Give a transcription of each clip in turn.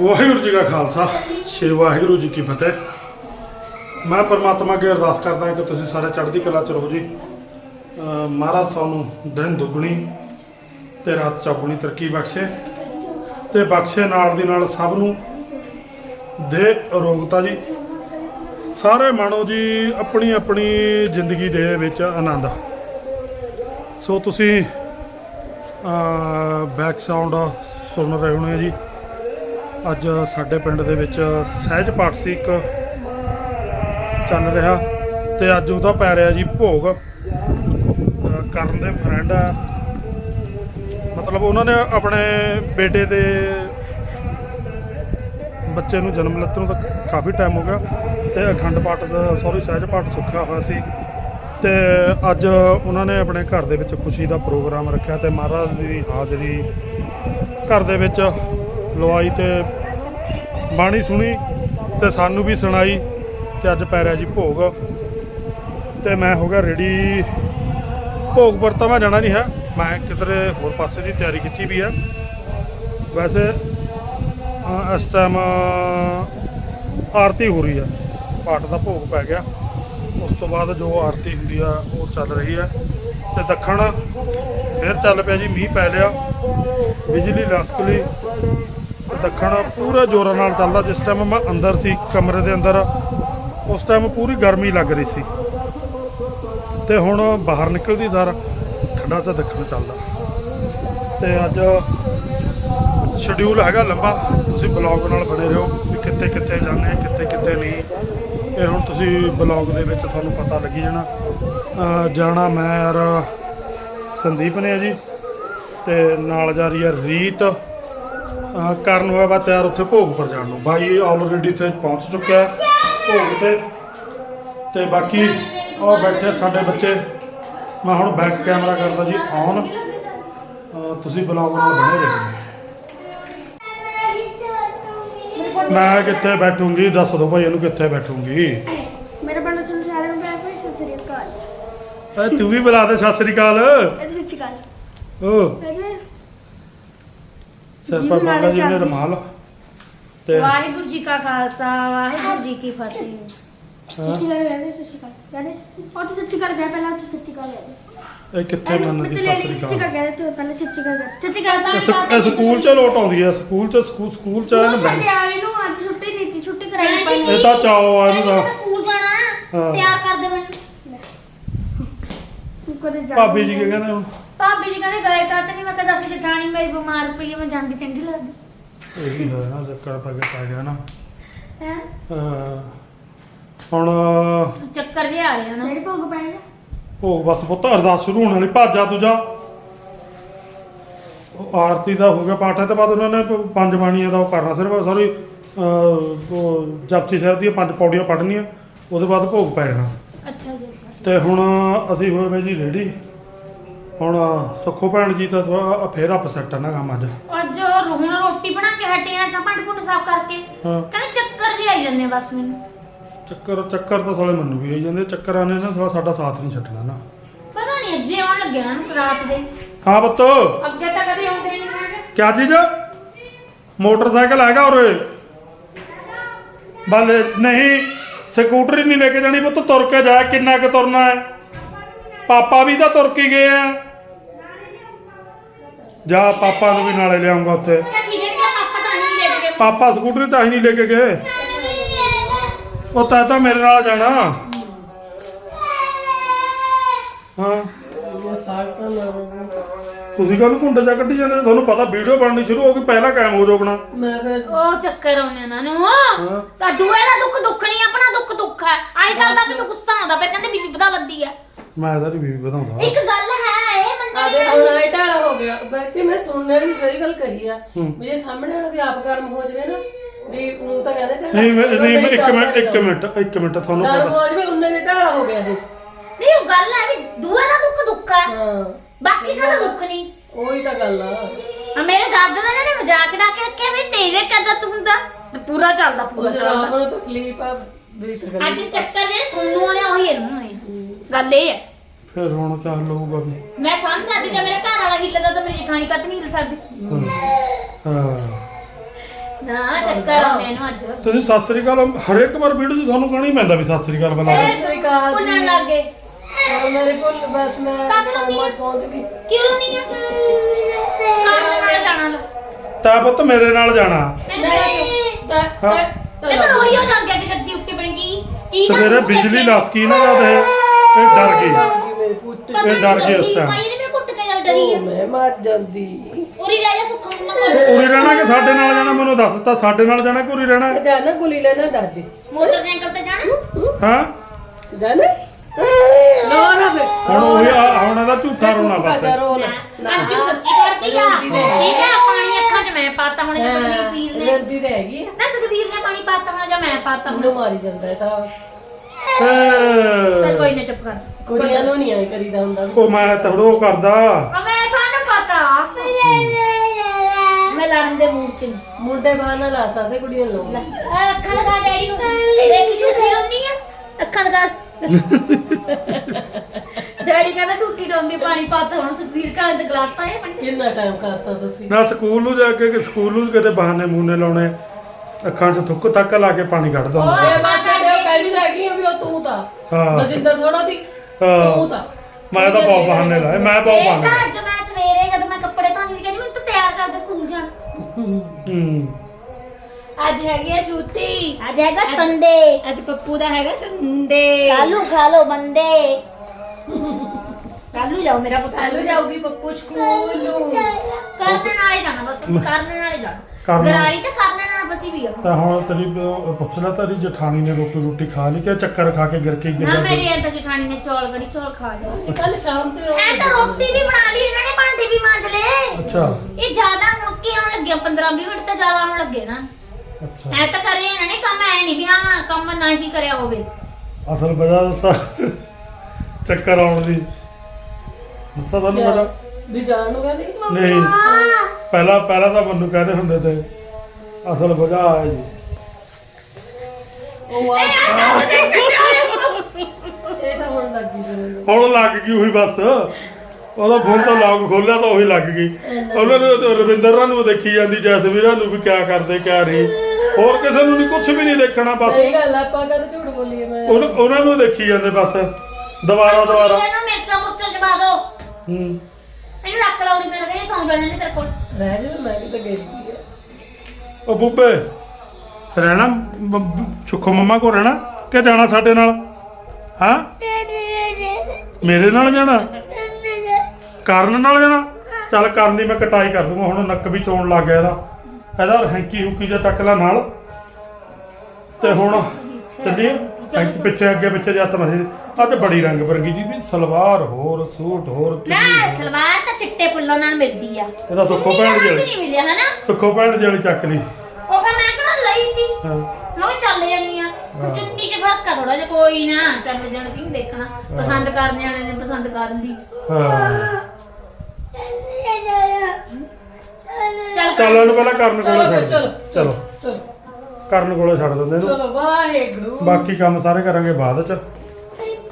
ਵਾਹਿਗੁਰੂ ਜੀ ਕਾ ਖਾਲਸਾ, ਸ੍ਰੀ ਵਾਹਿਗੁਰੂ ਜੀ ਕੀ ਫਤਿਹ। ਮੈਂ ਪਰਮਾਤਮਾ ਅੱਗੇ ਅਰਦਾਸ ਕਰਦਾ ਕਿ ਤੁਸੀਂ ਸਾਰੇ ਚੜ੍ਹਦੀ ਕਲਾ ਚ ਰਹੋ ਜੀ। ਅਹ ਮਹਾਰਾਜ ਤੁਹਾਨੂੰ ਦਿਨ ਦੁੱਗਣੀ ਤੇ ਰਾਤ ਚੌਗਣੀ ਤਰੱਕੀ ਬਖਸ਼ੇ ਤੇ ਬਖਸ਼ੇ ਨਾਲ ਦੀ ਨਾਲ ਸਭ ਨੂੰ ਦੇ ਅਰੋਗਤਾ ਜੀ। ਸਾਰੇ ਮਾਣੋ ਜੀ ਆਪਣੀ ਆਪਣੀ ਜ਼ਿੰਦਗੀ ਦੇ ਵਿੱਚ ਆਨੰਦ। ਸੋ ਤੁਸੀਂ ਬੈਕ ਸਾਊਂਡ ਸੁਣ ਰਹੇ ਹੋਣੇ ਜੀ। ਅੱਜ ਸਾਡੇ ਪਿੰਡ ਦੇ ਵਿੱਚ ਸਹਿਜ ਪਾਠ ਸੀ ਇੱਕ ਚੱਲ ਰਿਹਾ ਤੇ ਅੱਜ ਉਹਦਾ ਪੈ ਰਿਹਾ ਜੀ ਭੋਗ ਕਰਨ ਦੇ ਫਰੈਂਡ ਆ ਮਤਲਬ ਉਹਨਾਂ ਨੇ ਆਪਣੇ ਬੇਟੇ ਦੇ ਬੱਚੇ ਨੂੰ ਜਨਮ ਲੱਤੇ ਨੂੰ ਤਾਂ ਕਾਫੀ ਟਾਈਮ ਹੋ ਗਿਆ ਤੇ ਅਖੰਡ ਪਾਠ ਸੌਰੀ ਸਹਿਜ ਪਾਠ ਸੁੱਖਿਆ ਹੋਇਆ ਸੀ। ਤੇ ਅੱਜ ਉਹਨਾਂ ਨੇ ਆਪਣੇ ਘਰ ਦੇ ਵਿੱਚ ਖੁਸ਼ੀ ਦਾ ਪ੍ਰੋਗਰਾਮ ਰੱਖਿਆ ਤੇ ਮਹਾਰਾਜ ਦੀ ਹਾਜ਼ਰੀ ਘਰ ਦੇ ਵਿੱਚ ਲਵਾਈ ਤੇ ਬਾਣੀ ਸੁਣੀ ਤੇ ਸਾਨੂੰ ਵੀ ਸੁਣਾਈ ਤੇ ਅੱਜ ਪੈ ਰਿਹਾ ਜੀ ਭੋਗ। ਤੇ ਮੈਂ ਹੋ ਗਿਆ ਰੈਡੀ ਭੋਗ ਪਰ ਤਾਂ ਮੈਂ ਜਾਣਾ ਨਹੀਂ ਹੈ। ਮੈਂ ਕਿਧਰੇ ਹੋਰ ਪਾਸੇ ਦੀ ਤਿਆਰੀ ਕੀਤੀ ਵੀ ਹੈ। ਵੈਸੇ ਇਸ ਟਾਈਮ ਆਰਤੀ ਹੋ ਰਹੀ ਹੈ। ਪਾਠ ਦਾ ਭੋਗ ਪੈ ਗਿਆ। ਉਸ ਤੋਂ ਬਾਅਦ ਜੋ ਆਰਤੀ ਹੁੰਦੀ ਆ, ਉਹ ਚੱਲ ਰਹੀ ਹੈ। ਤੇ ਦੱਖਣ ਫਿਰ ਚੱਲ ਪਿਆ ਜੀ, ਮੀਂਹ ਪੈ ਲਿਆ। ਬਿਜਲੀ ਲਸਕ ਲਈ ਦੱਖਣ ਪੂਰੇ ਜ਼ੋਰਾਂ ਨਾਲ ਚੱਲਦਾ, ਜਿਸ ਟਾਈਮ ਮੈਂ ਅੰਦਰ ਸੀ, ਕਮਰੇ ਦੇ ਅੰਦਰ, ਉਸ ਟਾਈਮ ਪੂਰੀ ਗਰਮੀ ਲੱਗ ਰਹੀ ਸੀ। ਤੇ ਹੁਣ ਬਾਹਰ ਨਿਕਲਦੀ ਸਾਰ, ਠੰਡਾ ਤਾਂ ਦੱਖਣ ਚੱਲਦਾ। ਤੇ ਅੱਜ ਸ਼ਡਿਊਲ ਹੈਗਾ ਲੰਬਾ, ਤੁਸੀਂ ਬਲੌਗ ਨਾਲ ਬਣੇ ਰਹੋ, ਵੀ ਕਿੱਥੇ ਕਿੱਥੇ ਜਾਂਦੇ, ਕਿੱਥੇ ਕਿੱਥੇ ਨਹੀਂ। ਇਹ ਹੁਣ ਤੁਸੀਂ ਬਲੌਗ ਦੇ ਵਿੱਚ ਤੁਹਾਨੂੰ ਪਤਾ ਲੱਗੀ ਜਾਣਾ। ਜਾਣਾ ਮੈਂ ਯਾਰ ਸੰਦੀਪ ਨੇ ਜੀ, ਤੇ ਨਾਲ ਜਾ ਰਹੀ ਹੈ ਰੀਤ। ਕਰਨ ਹੋਇਆ ਵਾ ਤਿਆਰ ਉੱਥੇ ਭੋਗ ਪਰ ਜਾਣ ਨੂੰ। ਬਾਈ ਆਲਰੇਡੀ ਇੱਥੇ ਪਹੁੰਚ ਚੁੱਕਿਆ ਭੋਗ ਤੇ। ਤੇ ਬਾਕੀ ਉਹ ਬੈਠੇ ਸਾਡੇ ਬੱਚੇ। ਮੈਂ ਹੁਣ ਬੈਕ ਕੈਮਰਾ ਕਰਦਾ ਜੀ ਔਨ ਤੁਸੀਂ ਬਲੌਗ ਨਾਲ ਬਣੇ ਰਹੋ। ਮੈਂ ਕਿੱਥੇ ਬੈਠੂੰਗੀ? ਦੱਸ ਦਿਓ ਭਾਈ ਇਹਨੂੰ ਕਿੱਥੇ ਬੈਠੂੰਗੀ? ਮੇਰੇ ਬੰਦਾ ਤੁਹਾਨੂੰ ਸਾਰਿਆਂ ਨੂੰ ਭਰੀ ਸਤਿ ਸ੍ਰੀ ਅਕਾਲ। ਤੂੰ ਵੀ ਬੁਲਾ ਦੇ ਸਤਿ ਸ੍ਰੀ ਅਕਾਲ। ਇਹਦੇ ਸੱਚੀ ਗੱਲ। ਓ। ਸਿਰ ਪਰ ਲੈ ਜੀ ਨੇ। ਰਮਾਲ। ਤੇ ਵਾਹਿਗੁਰੂ ਜੀ ਕਾ ਖਾਲਸਾ ਵਾਹਿਗੁਰੂ ਜੀ ਕੀ ਫਤਿਹ। ਸੱਚੀ ਗੱਲ। ਕਹਿੰਦੇ ਉਹ ਤਾਂ ਸੱਚੀ ਗੱਲ ਕਹਿ ਪਹਿਲਾਂ ਉਹ ਤਾਂ ਸੱਚੀ ਗੱਲ ਕਹਿੰਦੇ ਇਹ ਕਿੱਥੇ ਮੰਨਦੀ ਸਤਿ ਸ੍ਰੀ ਸੱਚੀ ਗੱਲ ਅਕਾਲ। ਕਹਿੰਦੇ ਤੂੰ ਪਹਿਲਾਂ ਸੱਚੀ ਗੱਲ ਕਹਿ ਸੱਚੀ ਗੱਲ ਤਾਂ ਇਹ ਸ- ਇਹ ਸਕੂਲ ਚ ਲੋਟ ਆਉਂਦੀ ਹੈ ਸਕੂਲ ਚ ਸਕੂਲ ਸਕੂਲ ਚ ਇਹਨੂੰ ਸਕੂਲ ਬੈਠ ਛੱਡਿਆ ਇਹਨੂੰ ਅੱਜ ਛੁੱਟੀ ਨਹੀਂ ਤੀ ਛੁੱਟੀ ਕਰਾਈ ਪਈ ਇਹ ਤਾਂ ਚਾਓ ਆ ਇਹਨੂੰ ਤਾਂ। ਸਕੂਲ ਜਾਣਾ ਹਾਂ। ਤਿਆਰ ਕਰ ਦੇ ਮੈਨੂੰ। ਤੂੰ ਕਦੇ ਜਾ ਭਾਬੀ ਜੀ ਕੀ ਕਹਿੰਦੇ ਹੁਣ? ਭਾਬੀ ਜੀ ਕਹਿੰਦੇ ਗਏ ਕਾ ਤੇ ਨਹੀਂ ਮੈਂ ਕਿਹਾ ਦੱਸ ਜਠਾਣੀ ਮੇਰੀ ਬਿਮਾਰ ਪਈ ਹੈ ਮੈਂ ਜਾਂਦੀ ਚੰਗੀ ਲੱਗਦੀ। ਇਹ ਵੀ ਹੈ ਨਾ ਚੱਕਰ ਪੈ ਗਿਆ ਪੈ ਗਿਆ ਨਾ। ਹੈ? ਅਹ ਹੁਣ ਚੱਕਰ ਜੇ ਆ ਰਿਹਾ ਨਾ। ਮੇਰੇ ਭੋਗ ਪੈਣਗੇ ਉਹ ਬਸ ਪੁੱਤ ਅਰਦਾਸ ਸ਼ੁਰੂ ਹੋਣ ਵਾਲੀ ਭਾਜਾ ਤੂੰ ਜਾ। ਉਹ ਆਰਤੀ ਦਾ ਹੋ ਗਿਆ ਪਾਠ ਹੈ ਤੇ ਬਾਅਦ ਉਹਨਾਂ ਨੇ ਪ- ਪੰਜ ਬਾਣੀਆਂ ਦਾ ਉਹ ਕਰਨਾ ਸਿਰਫ ਸੌਰੀ ਉਹ ਜਪਜੀ ਸਾਹਿਬ ਦੀਆਂ ਪੰਜ ਪੌੜੀਆਂ ਪੜ੍ਹਨੀਆਂ ਉਹਦੇ ਬਾਅਦ ਭੋਗ ਪੈ ਜਾਣਾ। ਅੱਛਾ ਜੀ ਅੱਛਾ। ਤੇ ਹੁਣ ਅਸੀਂ ਹੋਏ ਬਈ ਜੀ ਰੈਡੀ ਹੁਣ ਸੁੱਖੋ ਭੈਣ ਜੀ ਤਾਂ ਥੋੜਾ ਫੇਰ ਅਪਸੈਟ ਆ ਨਾ ਕੰਮ ਅੱਜ। ਅੱਜ ਹੁਣ ਰੋਟੀ ਬਣਾ ਕੇ ਹਟੇ ਆ ਤਾਂ ਭਾਂਡੇ ਭੁੰਡੇ ਸਾਫ਼ ਕਰਕੇ। ਹਾਂ। ਕਹਿੰਦੇ ਚੱਕਰ ਜੇ ਆਈ ਜਾਂਦੇ ਆ ਬਸ ਮੈਨੂੰ। ਚੱਕਰ ਚੱਕਰ ਤਾਂ ਸਾਲੇ ਮੈਨੂੰ ਵੀ ਆਈ ਜਾਂਦੇ ਚੱਕਰਾਂ ਨੇ ਨਾ ਸਾਲਾ ਸਾਡਾ ਸਾਥ ਨਹੀਂ ਛੱਡਣਾ ਨਾ। ਪਤਾ ਨਹੀਂ ਅੱਜੇ ਆਉਣ ਲੱਗੇ ਨਾ ਰਾਤ ਦੇ। ਹਾਂ ਪੁੱਤ। ਅੱਗੇ ਤਾਂ ਕਦੇ ਆਉਂਦੇ ਨਹੀਂ ਹੈਗੇ। ਕਿਆ ਚੀਜ਼? ਮੋਟਰਸਾਈਕਲ ਹੈਗਾ ਉਰੇ। ਬਲ ਨਹੀਂ ਸਕੂਟਰ ਹੀ ਨਹੀਂ ਲੈ ਕੇ ਜਾਣੀ ਪੁੱਤ ਤੁਰ ਕੇ ਜਾ ਕਿੰਨਾ ਕੁ ਤੁਰਨਾ ਹੈ। ਪਾਪਾ ਵੀ ਤਾਂ ਤੁਰ ਕੇ ਗਏ ਆ। ਜਾ ਪਾਪਾ ਨੂੰ ਵੀ ਨਾਲੇ ਲਿਆਉਂਗਾ ਉੱਥੇ। ਹੈ ਪਾਪਾ ਤਾਂ ਨਹੀਂ ਲੈ ਕੇ ਗਏ। ਪਾਪਾ ਸਕੂਟਰ ਤਾਂ ਹੀ ਨਹੀਂ ਲੈ ਕੇ ਗਏ। ਉਹ ਤਾਂ ਤਾਂ ਮੇਰੇ ਨਾਲ ਜਾਣਾ। ਹਾਂ। ਤੁਸੀਂ ਕੱਲ ਘੁੰਡੇ ਜਾ ਕੱਢੀ ਜਾਂਦੇ ਤੁਹਾਨੂੰ ਪਤਾ ਵੀਡੀਓ ਬਣਨੀ ਸ਼ੁਰੂ ਹੋ ਗਈ ਪਹਿਲਾਂ ਕਾਇਮ ਹੋ ਜਾਓ ਆਪਣਾ। ਮੈਂ ਫਿਰ ਉਹ ਚੱਕਰ ਆਉਣੇ ਉਹਨਾਂ ਨੂੰ। ਹਾਂ। ਤਾਂ ਦੂਏ ਦਾ ਦੁੱਖ ਦੁੱਖ ਨਹੀਂ ਆਪਣਾ ਦੁੱਖ ਦੁੱਖ ਹੈ। ਆਈ ਗੱਲ ਦਾ ਮੈਨੂੰ ਗੁੱਸਾ ਆਉਂਦਾ ਪਿਆ ਕਹਿੰਦੇ ਬੀਬੀ ਵਧਾ ਲੱਦੀ ਆ ਮੈਂ ਇਹਦਾ ਰਿਵਿਊ ਵਧਾਉਂਦਾ। ਇੱਕ ਗੱਲ ਹੈ ਇਹ ਆ ਦੇ ਮੰਨਣੀ ਹੁਣ ਢਾਲਾ ਹੋ ਗਿਆ। ਬਾਕੀ ਮੈਂ ਸੁਣਨੇ ਦੀ ਸਹੀ ਗੱਲ ਕਰੀ ਆ। ਹੂੰ। ਵੀ ਜੇ ਸਾਹਮਣੇ ਵਾਲਾ ਵੀ ਆਪ ਗਰਮ ਹੋ ਜਾਵੇ ਨਾ ਵੀ ਨੂੰ ਤਾਂ ਕਹਿੰਦੇ ਢਾਲਾ ਨਹੀਂ ਮੈਂ- ਨਹੀਂ ਮੈਂ ਇੱਕ ਮਿੰਟ ਇੱਕ। ਮਿੰਟ ਇੱਕ ਮਿੰਟ ਤੁਹਾਨੂੰ ਗਰਮ ਪਤਾ। ਹੋ ਜਾਵੇ ਉਹਨਾਂ ਦੇ ਢਾਲਾ ਹੋ ਗਿਆ ਇਹ ਨਹੀਂ ਉਹ ਗੱਲ ਹੈ ਵੀ ਦੂਏ ਦਾ ਦੁੱਖ ਦੁੱਖ ਹੈ। ਹਾਂ। ਬਾਕੀ ਸਾਡਾ ਦੁੱਖ ਨਹੀਂ। ਉਹੀ ਤਾਂ ਗੱਲ ਆ। ਆ ਮੇਰੇ ਦਾਦਾ ਦਾ ਨੇ ਮਜ਼ਾਕ ਡਾ ਕੇ ਰੱਖਿਆ ਵੀ ਤੇਰੇ ਕਦਰ ਤੂੰ ਹੁੰਦਾ ਤੇ ਪੂਰਾ ਚੱਲਦਾ ਪੂਰਾ ਚੱਲਦਾ। ਨੂੰ ਤਕਲੀਫ ਆ ਵੀ ਤਕਲੀਫ ਅੱਜ ਚੱਕਰ ਜਿਹੜੇ ਤੁਹਾਨੂੰ ਆਉਂਦੇ ਆ, ਉਹੀ ਇਹਨੂੰ ਆਏ ਆ। ਗੱਲ ਇਹ ਹੈ ਫਿਰ ਹੁਣ ਕਿਆ ਲਊਗਾ ਵੀ। ਮੈਂ ਸਮਝ ਸਕਦੀ ਜੇ ਮੇਰੇ ਘਰ ਵਾਲਾ ਹਿੱਲਦਾ ਤਾਂ ਮੇਰੀ ਜਠਾਣੀ ਕੱਤ ਨਹੀਂ ਹਿੱਲ ਸਕਦੀ। ਹਾਂ। ਨਾ ਚੱਕਰ ਆਉਂਦੇ ਇਹਨੂੰ ਅੱਜ। ਤੁਸੀਂ ਸਤਿ ਸ੍ਰੀ ਅਕਾਲ ਹਰੇਕ ਵਾਰ ਵੀਡੀਓ 'ਚ ਤੁਹਾਨੂੰ ਕਹਿਣਾ ਹੀ ਪੈਂਦਾ ਵੀ ਸਤਿ ਸ੍ਰੀ ਅਕਾਲ ਬੁਲਾ ਸਤਿ ਸ੍ਰੀ ਅਕਾਲ ਜੀ। ਭੁੱਲਣ ਲੱਗ ਗਏ। ਮੇਰੇ ਕੋਲ ਬਸ ਮੈਂ ਕੋਮਾ ਆ? ਪਹੁੰਚ ਗਈ। ਕਿਉਂ ਨਹੀਂ ਆ? ਕਰਨ ਨਾਲ ਜਾਣਾ ਲਾ ਤਾਂ ਪੁੱਤ ਮੇਰੇ ਨਾਲ ਜਾਣਾ। ਮੈਨੂੰ ਤਾਂ ਹਾਂ। ਤਾਂ ਇਹ ਤਾਂ ਰੋਈ ਹੋ ਜਾਂਦੀ ਅੱਜ ਜੱਦੀ ਉੱਤੇ ਬਣ ਗਈ ਕੀ ਸਵੇਰੇ ਬਿਜਲੀ? ਲਸਕੀ ਨਾ ਜਦ ਇਹ ਇਹ ਡਰ ਗਈ। ਪੁੱਤ ਇਹ ਡਰ ਗਈ ਉਸ time। ਮਾਈ ਨੇ ਮੈਨੂੰ ਕੁੱਟ ਕੇ ਜਲ ਡਰੀ ਆ। ਉਹ ਮੈਂ ਮਰ ਜਾਂਦੀ। ਉਰੀ ਰਹਿ ਜਾ ਸੁੱਖਾ ਮੰਮਾ ਕੋਲ ਉਰੀ ਰਹਿਣਾ ਕਿ ਸਾਡੇ ਨਾਲ ਜਾਣਾ? ਮੈਨੂੰ ਦੱਸ ਦਿੱਤਾ ਸਾਡੇ ਨਾਲ ਜਾਣਾ ਕਿ ਉਰੀ ਰਹਿਣਾ ਜਾਣਾ ਗੁਲੀ ਲੈਣਾ ਦਾਦੀ। ਮੋਟਰਸਾਈਕਲ ਤੇ ਜਾਣਾ? ਹਾਂ। ਜਾਣਾ? ਲੋਰਾ ਬੇ ਹੁਣ ਉਹ ਹੁਣ ਇਹਦਾ ਝੂਠਾ ਰੋਣਾ ਬਸ। ਰੋਣਾ ਅੱਜ ਸੱਚੀ ਕਰਦੀ ਆ। ਠੀਕ ਆ ਪਾਣੀ ਅੱਖਾਂ 'ਚ ਮੈਂ ਪਾਤਾ ਹੁਣ ਜੇ ਸੁਖਬੀਰ ਨੇ? ਰੰਦੀ ਰਹਿ ਗਈ ਨਾ ਸੁਖਬੀਰ ਨੇ ਪਾਣੀ ਪਾਤਾ ਹੁਣ ਜਾਂ ਮੈਂ ਪਾਤਾ ਹੁਣ? ਮੈਨੂੰ ਮਾਰੀ ਜਾਂਦਾ ਹੈ ਤਾਂ। ਚੱਲ ਕੋਈ ਨਾ ਚੁੱਪ ਕਰ। ਕੁੜੀਆਂ ਨੂੰ ਨਹੀਂ ਆਈ ਕਰੀਦਾ ਹੁੰਦਾ। ਉਹ ਮੈਂ ਤੜੋ ਕਰਦਾ। ਮੈਂ ਸਾਨੂੰ ਪਤਾ ਮੈਂ ਲੜਨ ਦੇ ਮੂਡ 'ਚ ਨਹੀਂ। ਮੁੰਡੇ ਬਾਹਰ ਲਾ ਸਕਦੇ ਕੁੜੀਆਂ ਨੂੰ। ਲੈ, ਆ ਅੱਖਾਂ ਲਗਾ ਡੈਡੀ ਨੂੰ। ਦੇਖੀ ਆ। ਅੱਖਾਂ ਲਗਾ ਡੈਡੀ ਕਹਿੰਦਾ ਝੂਠੀ ਰੋਂਦੀ ਪਾਣੀ ਪਾਤਾ ਹੁਣ ਸੁਖਬੀਰ ਘਰ ਦੇ ਗਲਾਸ ਪਾਏ ਪਾਣੀ ਕਿੰਨਾ ਟਾਈਮ ਕਰਤਾ ਤੁਸੀਂ? ਨਾ ਸਕੂਲ ਨੂੰ ਜਾ ਕੇ ਕਿ ਸਕੂਲ ਨੂੰ ਕਿਤੇ ਬਹਾਨੇ ਮੂਨੇ ਲਾਉਣੇ ਅੱਖਾਂ 'ਚ ਥੁੱਕ ਤੱਕ ਲਾ ਕੇ ਪਾਣੀ ਕੱਢ ਦੋ। ਓਏ, ਤੇ ਉਹ ਕਹਿੰਦੀ ਰਹਿ ਗਈ ਵੀ ਉਹ ਤੂੰ ਤਾਂ। ਹਾਂ। ਬਲਜਿੰਦਰ ਥੋੜਾ ਸੀ ਹਾਂ। ਤੂੰ ਤਾਂ। ਮੈਂ ਤਾਂ ਬਹੁਤ ਬਹਾਨੇ ਲਾਏ ਮੈਂ ਬਹੁਤ ਇਹ ਬਹਾਨੇ ਤਾਂ ਲਾਏ ਅੱਜ ਮੈਂ ਸਵੇਰੇ ਜਦੋਂ ਮੈਂ ਕੱਪੜੇ ਧੋਣ ਲਈ ਕਹਿੰਦੀ ਮੈਨੂੰ ਤਾਂ ਤਿਆਰ ਕਰ ਦੇ ਸਕੂਲ ਜਾਣ। ਹੂੰ। ਅੱਜ ਹੈਗੀ ਆ ਛੁੱਟੀ। ਅੱਜ ਹੈਗਾ ਸੰਡੇ। ਅੱਜ ਪੱਪੂ ਦਾ ਹੈਗਾ ਸੰਡੇ। ਕਾਲੂ ਖਾ ਲੋ ਬੰਦੇ ਕਾਲੂ ਜਾਓ ਮੇਰਾ ਪੁੱਤ ਕੱਲ ਜਾਊਗੀ ਪੱਪੂ ਸਕੂਲ। ਨੂੰ ਕਰਨੇ ਨਾਲ ਹੀ ਜਾਣਾ ਬਸ ਅਸੀਂ ਕਰਨੇ ਨਾਲ ਹੀ ਜਾਣਾ। ਕਰਨੇ। ਗਰਾਰੀ ਤਾਂ ਕਰਨੇ ਨਾਲ ਬਸੀ ਵੀ ਆ। ਤਾਂ ਹੁਣ ਤੇਰੀ ਬ- ਪੁੱਛ ਲੈ ਤੇਰੀ ਜਠਾਣੀ ਨੇ ਰੋਟੀ ਰੋਟੀ ਖਾ ਲਈ ਕਿ ਚੱਕਰ ਖਾ ਕੇ ਗਿਰ ਕੇ ਗਿਰ ਨਾ ਮੇਰੀ ਐਂ ਤਾਂ ਜਠਾਣੀ ਨੇ ਚੌਲ ਗੜੀ ਚੌਲ ਖਾ ਲਏ। ਕੱਲ ਸ਼ਾਮ ਤੇ ਐ ਤਾਂ ਰੋਟੀ ਵੀ ਬਣਾ ਲਈ ਇਹਨਾਂ ਨੇ ਭਾਂਡੇ ਵੀ ਮਾਂਜ ਲਏ। ਅੱਛਾ। ਇਹ ਜ਼ਿਆਦਾ ਮੁੜ ਕੇ ਆਉਣ ਲੱਗੇ 15 20 ਮਿੰਟ ਤਾਂ ਜ਼ਿਆਦਾ ਆਉਣ ਲੱਗੇ ਨਾ। ਅੱਛਾ। ਐ ਤਾਂ ਕਰੇ ਇਹਨਾਂ ਨੇ ਕੰਮ ਐ ਨਹੀਂ ਵੀ ਹਾਂ ਕੰਮ ਨਾ ਹੀ ਕਰਿਆ ਹੋਵੇ। ਅਸਲ ਵਜ੍ਹਾ ਦੱਸਾਂ ਚੱਕਰ ਆਉਣ ਦੀ। ਦੱਸਾਂ ਤੁਹਾਨੂੰ ਵਜ੍ਹਾ ਵੀ ਜਾਣੂਗਾ ਨਹੀਂ। ਨਹੀਂ ਪਹਿਲਾਂ ਪਹਿਲਾਂ ਤਾਂ ਮੈਨੂੰ ਕਹਿੰਦੇ ਹੁੰਦੇ ਤੇ। ਅਸਲ ਵਜ੍ਹਾ ਆ ਜੀ। ਉਹ ਆ। ਇਹ ਤਾਂ ਹੁਣ ਲੱਗੀ ਜਰੂਰ ਹੁਣ ਲੱਗ ਗਈ ਉਹੀ ਬਸ। ਉਹਦਾ ਫੋਨ ਤਾਂ ਲੌਕ ਖੋਲਿਆ ਤਾਂ ਉਹੀ ਲੱਗ ਗਈ। ਉਹਨਾਂ ਨੂੰ ਤੇ ਰਵਿੰਦਰ ਨੂੰ ਦੇਖੀ ਜਾਂਦੀ ਜੈਸਵੀਰਾਂ ਨੂੰ ਵੀ ਕਿਆ ਕਰਦੇ ਕਿਆ ਨਹੀਂ। ਹੋਰ ਕਿਸੇ ਨੂੰ ਨਹੀਂ ਕੁਝ ਵੀ ਨਹੀਂ ਦੇਖਣਾ ਬਸ। ਸਹੀ ਗੱਲ ਆ, ਆਪਾਂ ਕਦੇ ਝੂਠ ਬੋਲੀਏ ਮੈਂ। ਉਹਨੂੰ- ਉਹਨਾਂ ਨੂੰ ਦੇਖੀ ਜਾਂਦੇ ਬਸ। ਦੁਬਾਰਾ ਦੁਬਾਰਾ। ਇਹਨੂੰ ਮਿਰਚਾਂ ਮੁਰਚਾਂ ਚਬਾ ਦੋ। ਹੂੰ। ਇਹਨੂੰ ਰੱਖ ਲਾਉਣੀ ਪੈਣਾ ਇਹ ਸੌਂ ਜਾਣੇ ਨੇ ਤੇਰੇ ਕੋਲ। ਰਹਿ ਜਾ ਮੈਂ ਕਿਤੇ ਗਈ ਹੋਈ ਆ। ਉਹ ਬੁੱਬੇ ਰਹਿਣਾ ਬ- ਸੁੱਖੋ ਮੰਮਾ ਕੋ ਰਹਿਣਾ ਕਿ ਜਾਣਾ ਸਾਡੇ ਨਾਲ? ਹਾਂ? ਮੇਰੇ ਨਾਲ ਜਾਣਾ? ਕਰਨ ਨਾਲ ਜਾਣਾ। ਚੱਲ ਕਰਨ ਦੀ ਮੈਂ ਕਟਾਈ ਕਰ ਦੂੰਗਾ ਹੁਣ ਨੱਕ ਵੀ ਚੋਣ ਲੱਗ ਗਿਆ ਇਹਦਾ। ਇਹਦਾ ਹੈਂਕੀ ਹੁੱਕੀ ਜਿਹਾ ਚੱਕ ਲੈ ਨਾਲ। ਤੇ ਹੁਣ ਚੱਲੀਏ। ਹੈਂਕੀ ਪਿੱਛੇ ਅੱਗੇ ਪਿੱਛੇ ਜੱਤ ਮਰੀ ਅੱਜ ਬੜੀ ਰੰਗ ਬਰੰਗੀ ਜੀ ਵੀ ਸਲਵਾਰ ਹੋਰ ਸੂਟ ਹੋਰ ਨਾ। ਸਲਵਾਰ ਤਾਂ ਚਿੱਟੇ ਫੁੱਲਾਂ ਨਾਲ ਮਿਲਦੀ ਆ। ਇਹਦਾ ਸੁੱਖੋ ਚੁੰਨੀ ਭੈਣ ਦਾ ਰੰਗ ਜੀ ਨਹੀਂ ਮਿਲਿਆ ਹਨਾ? ਸੁੱਖੋ ਭੈਣ ਜੀ ਵਾਲੀ ਚੱਕ ਲਈ। ਉਹ ਫਿਰ ਮੈਂ ਕਿਹੜਾ ਲਈ ਤੀ? ਹਾਂ। ਮੈਂ ਚੱਲ ਜਾਣੀ ਆ। ਚੁੰਨੀ ਚ ਫ਼ਰਕ ਆ ਥੋੜਾ ਜਿਹਾ ਕੋਈ ਨਾ ਚੱਲ ਜਾਣ ਕੀ ਦੇਖਣਾ। ਪਸੰਦ ਕਰਨ ਵਾਲੇ ਨੇ ਪਸੰਦ ਕਰਨ ਦੀ। ਹਾਂ। ਚੱਲ ਚੱਲ ਉਹਨੂੰ ਪਹਿਲਾਂ ਕਰਨ ਕੋਲ ਛੱਡ ਚਲੋ। ਚਲੋ। ਚਲੋ। ਕਰਨ ਕੋਲ ਛੱਡ ਦਿੰਦੇ ਇਹਨੂੰ। ਚਲੋ ਵਾਹਿਗੁਰੂ। ਬਾਕੀ ਕੰਮ ਸਾਰੇ ਕਰਾਂਗੇ ਬਾਅਦ ਚ।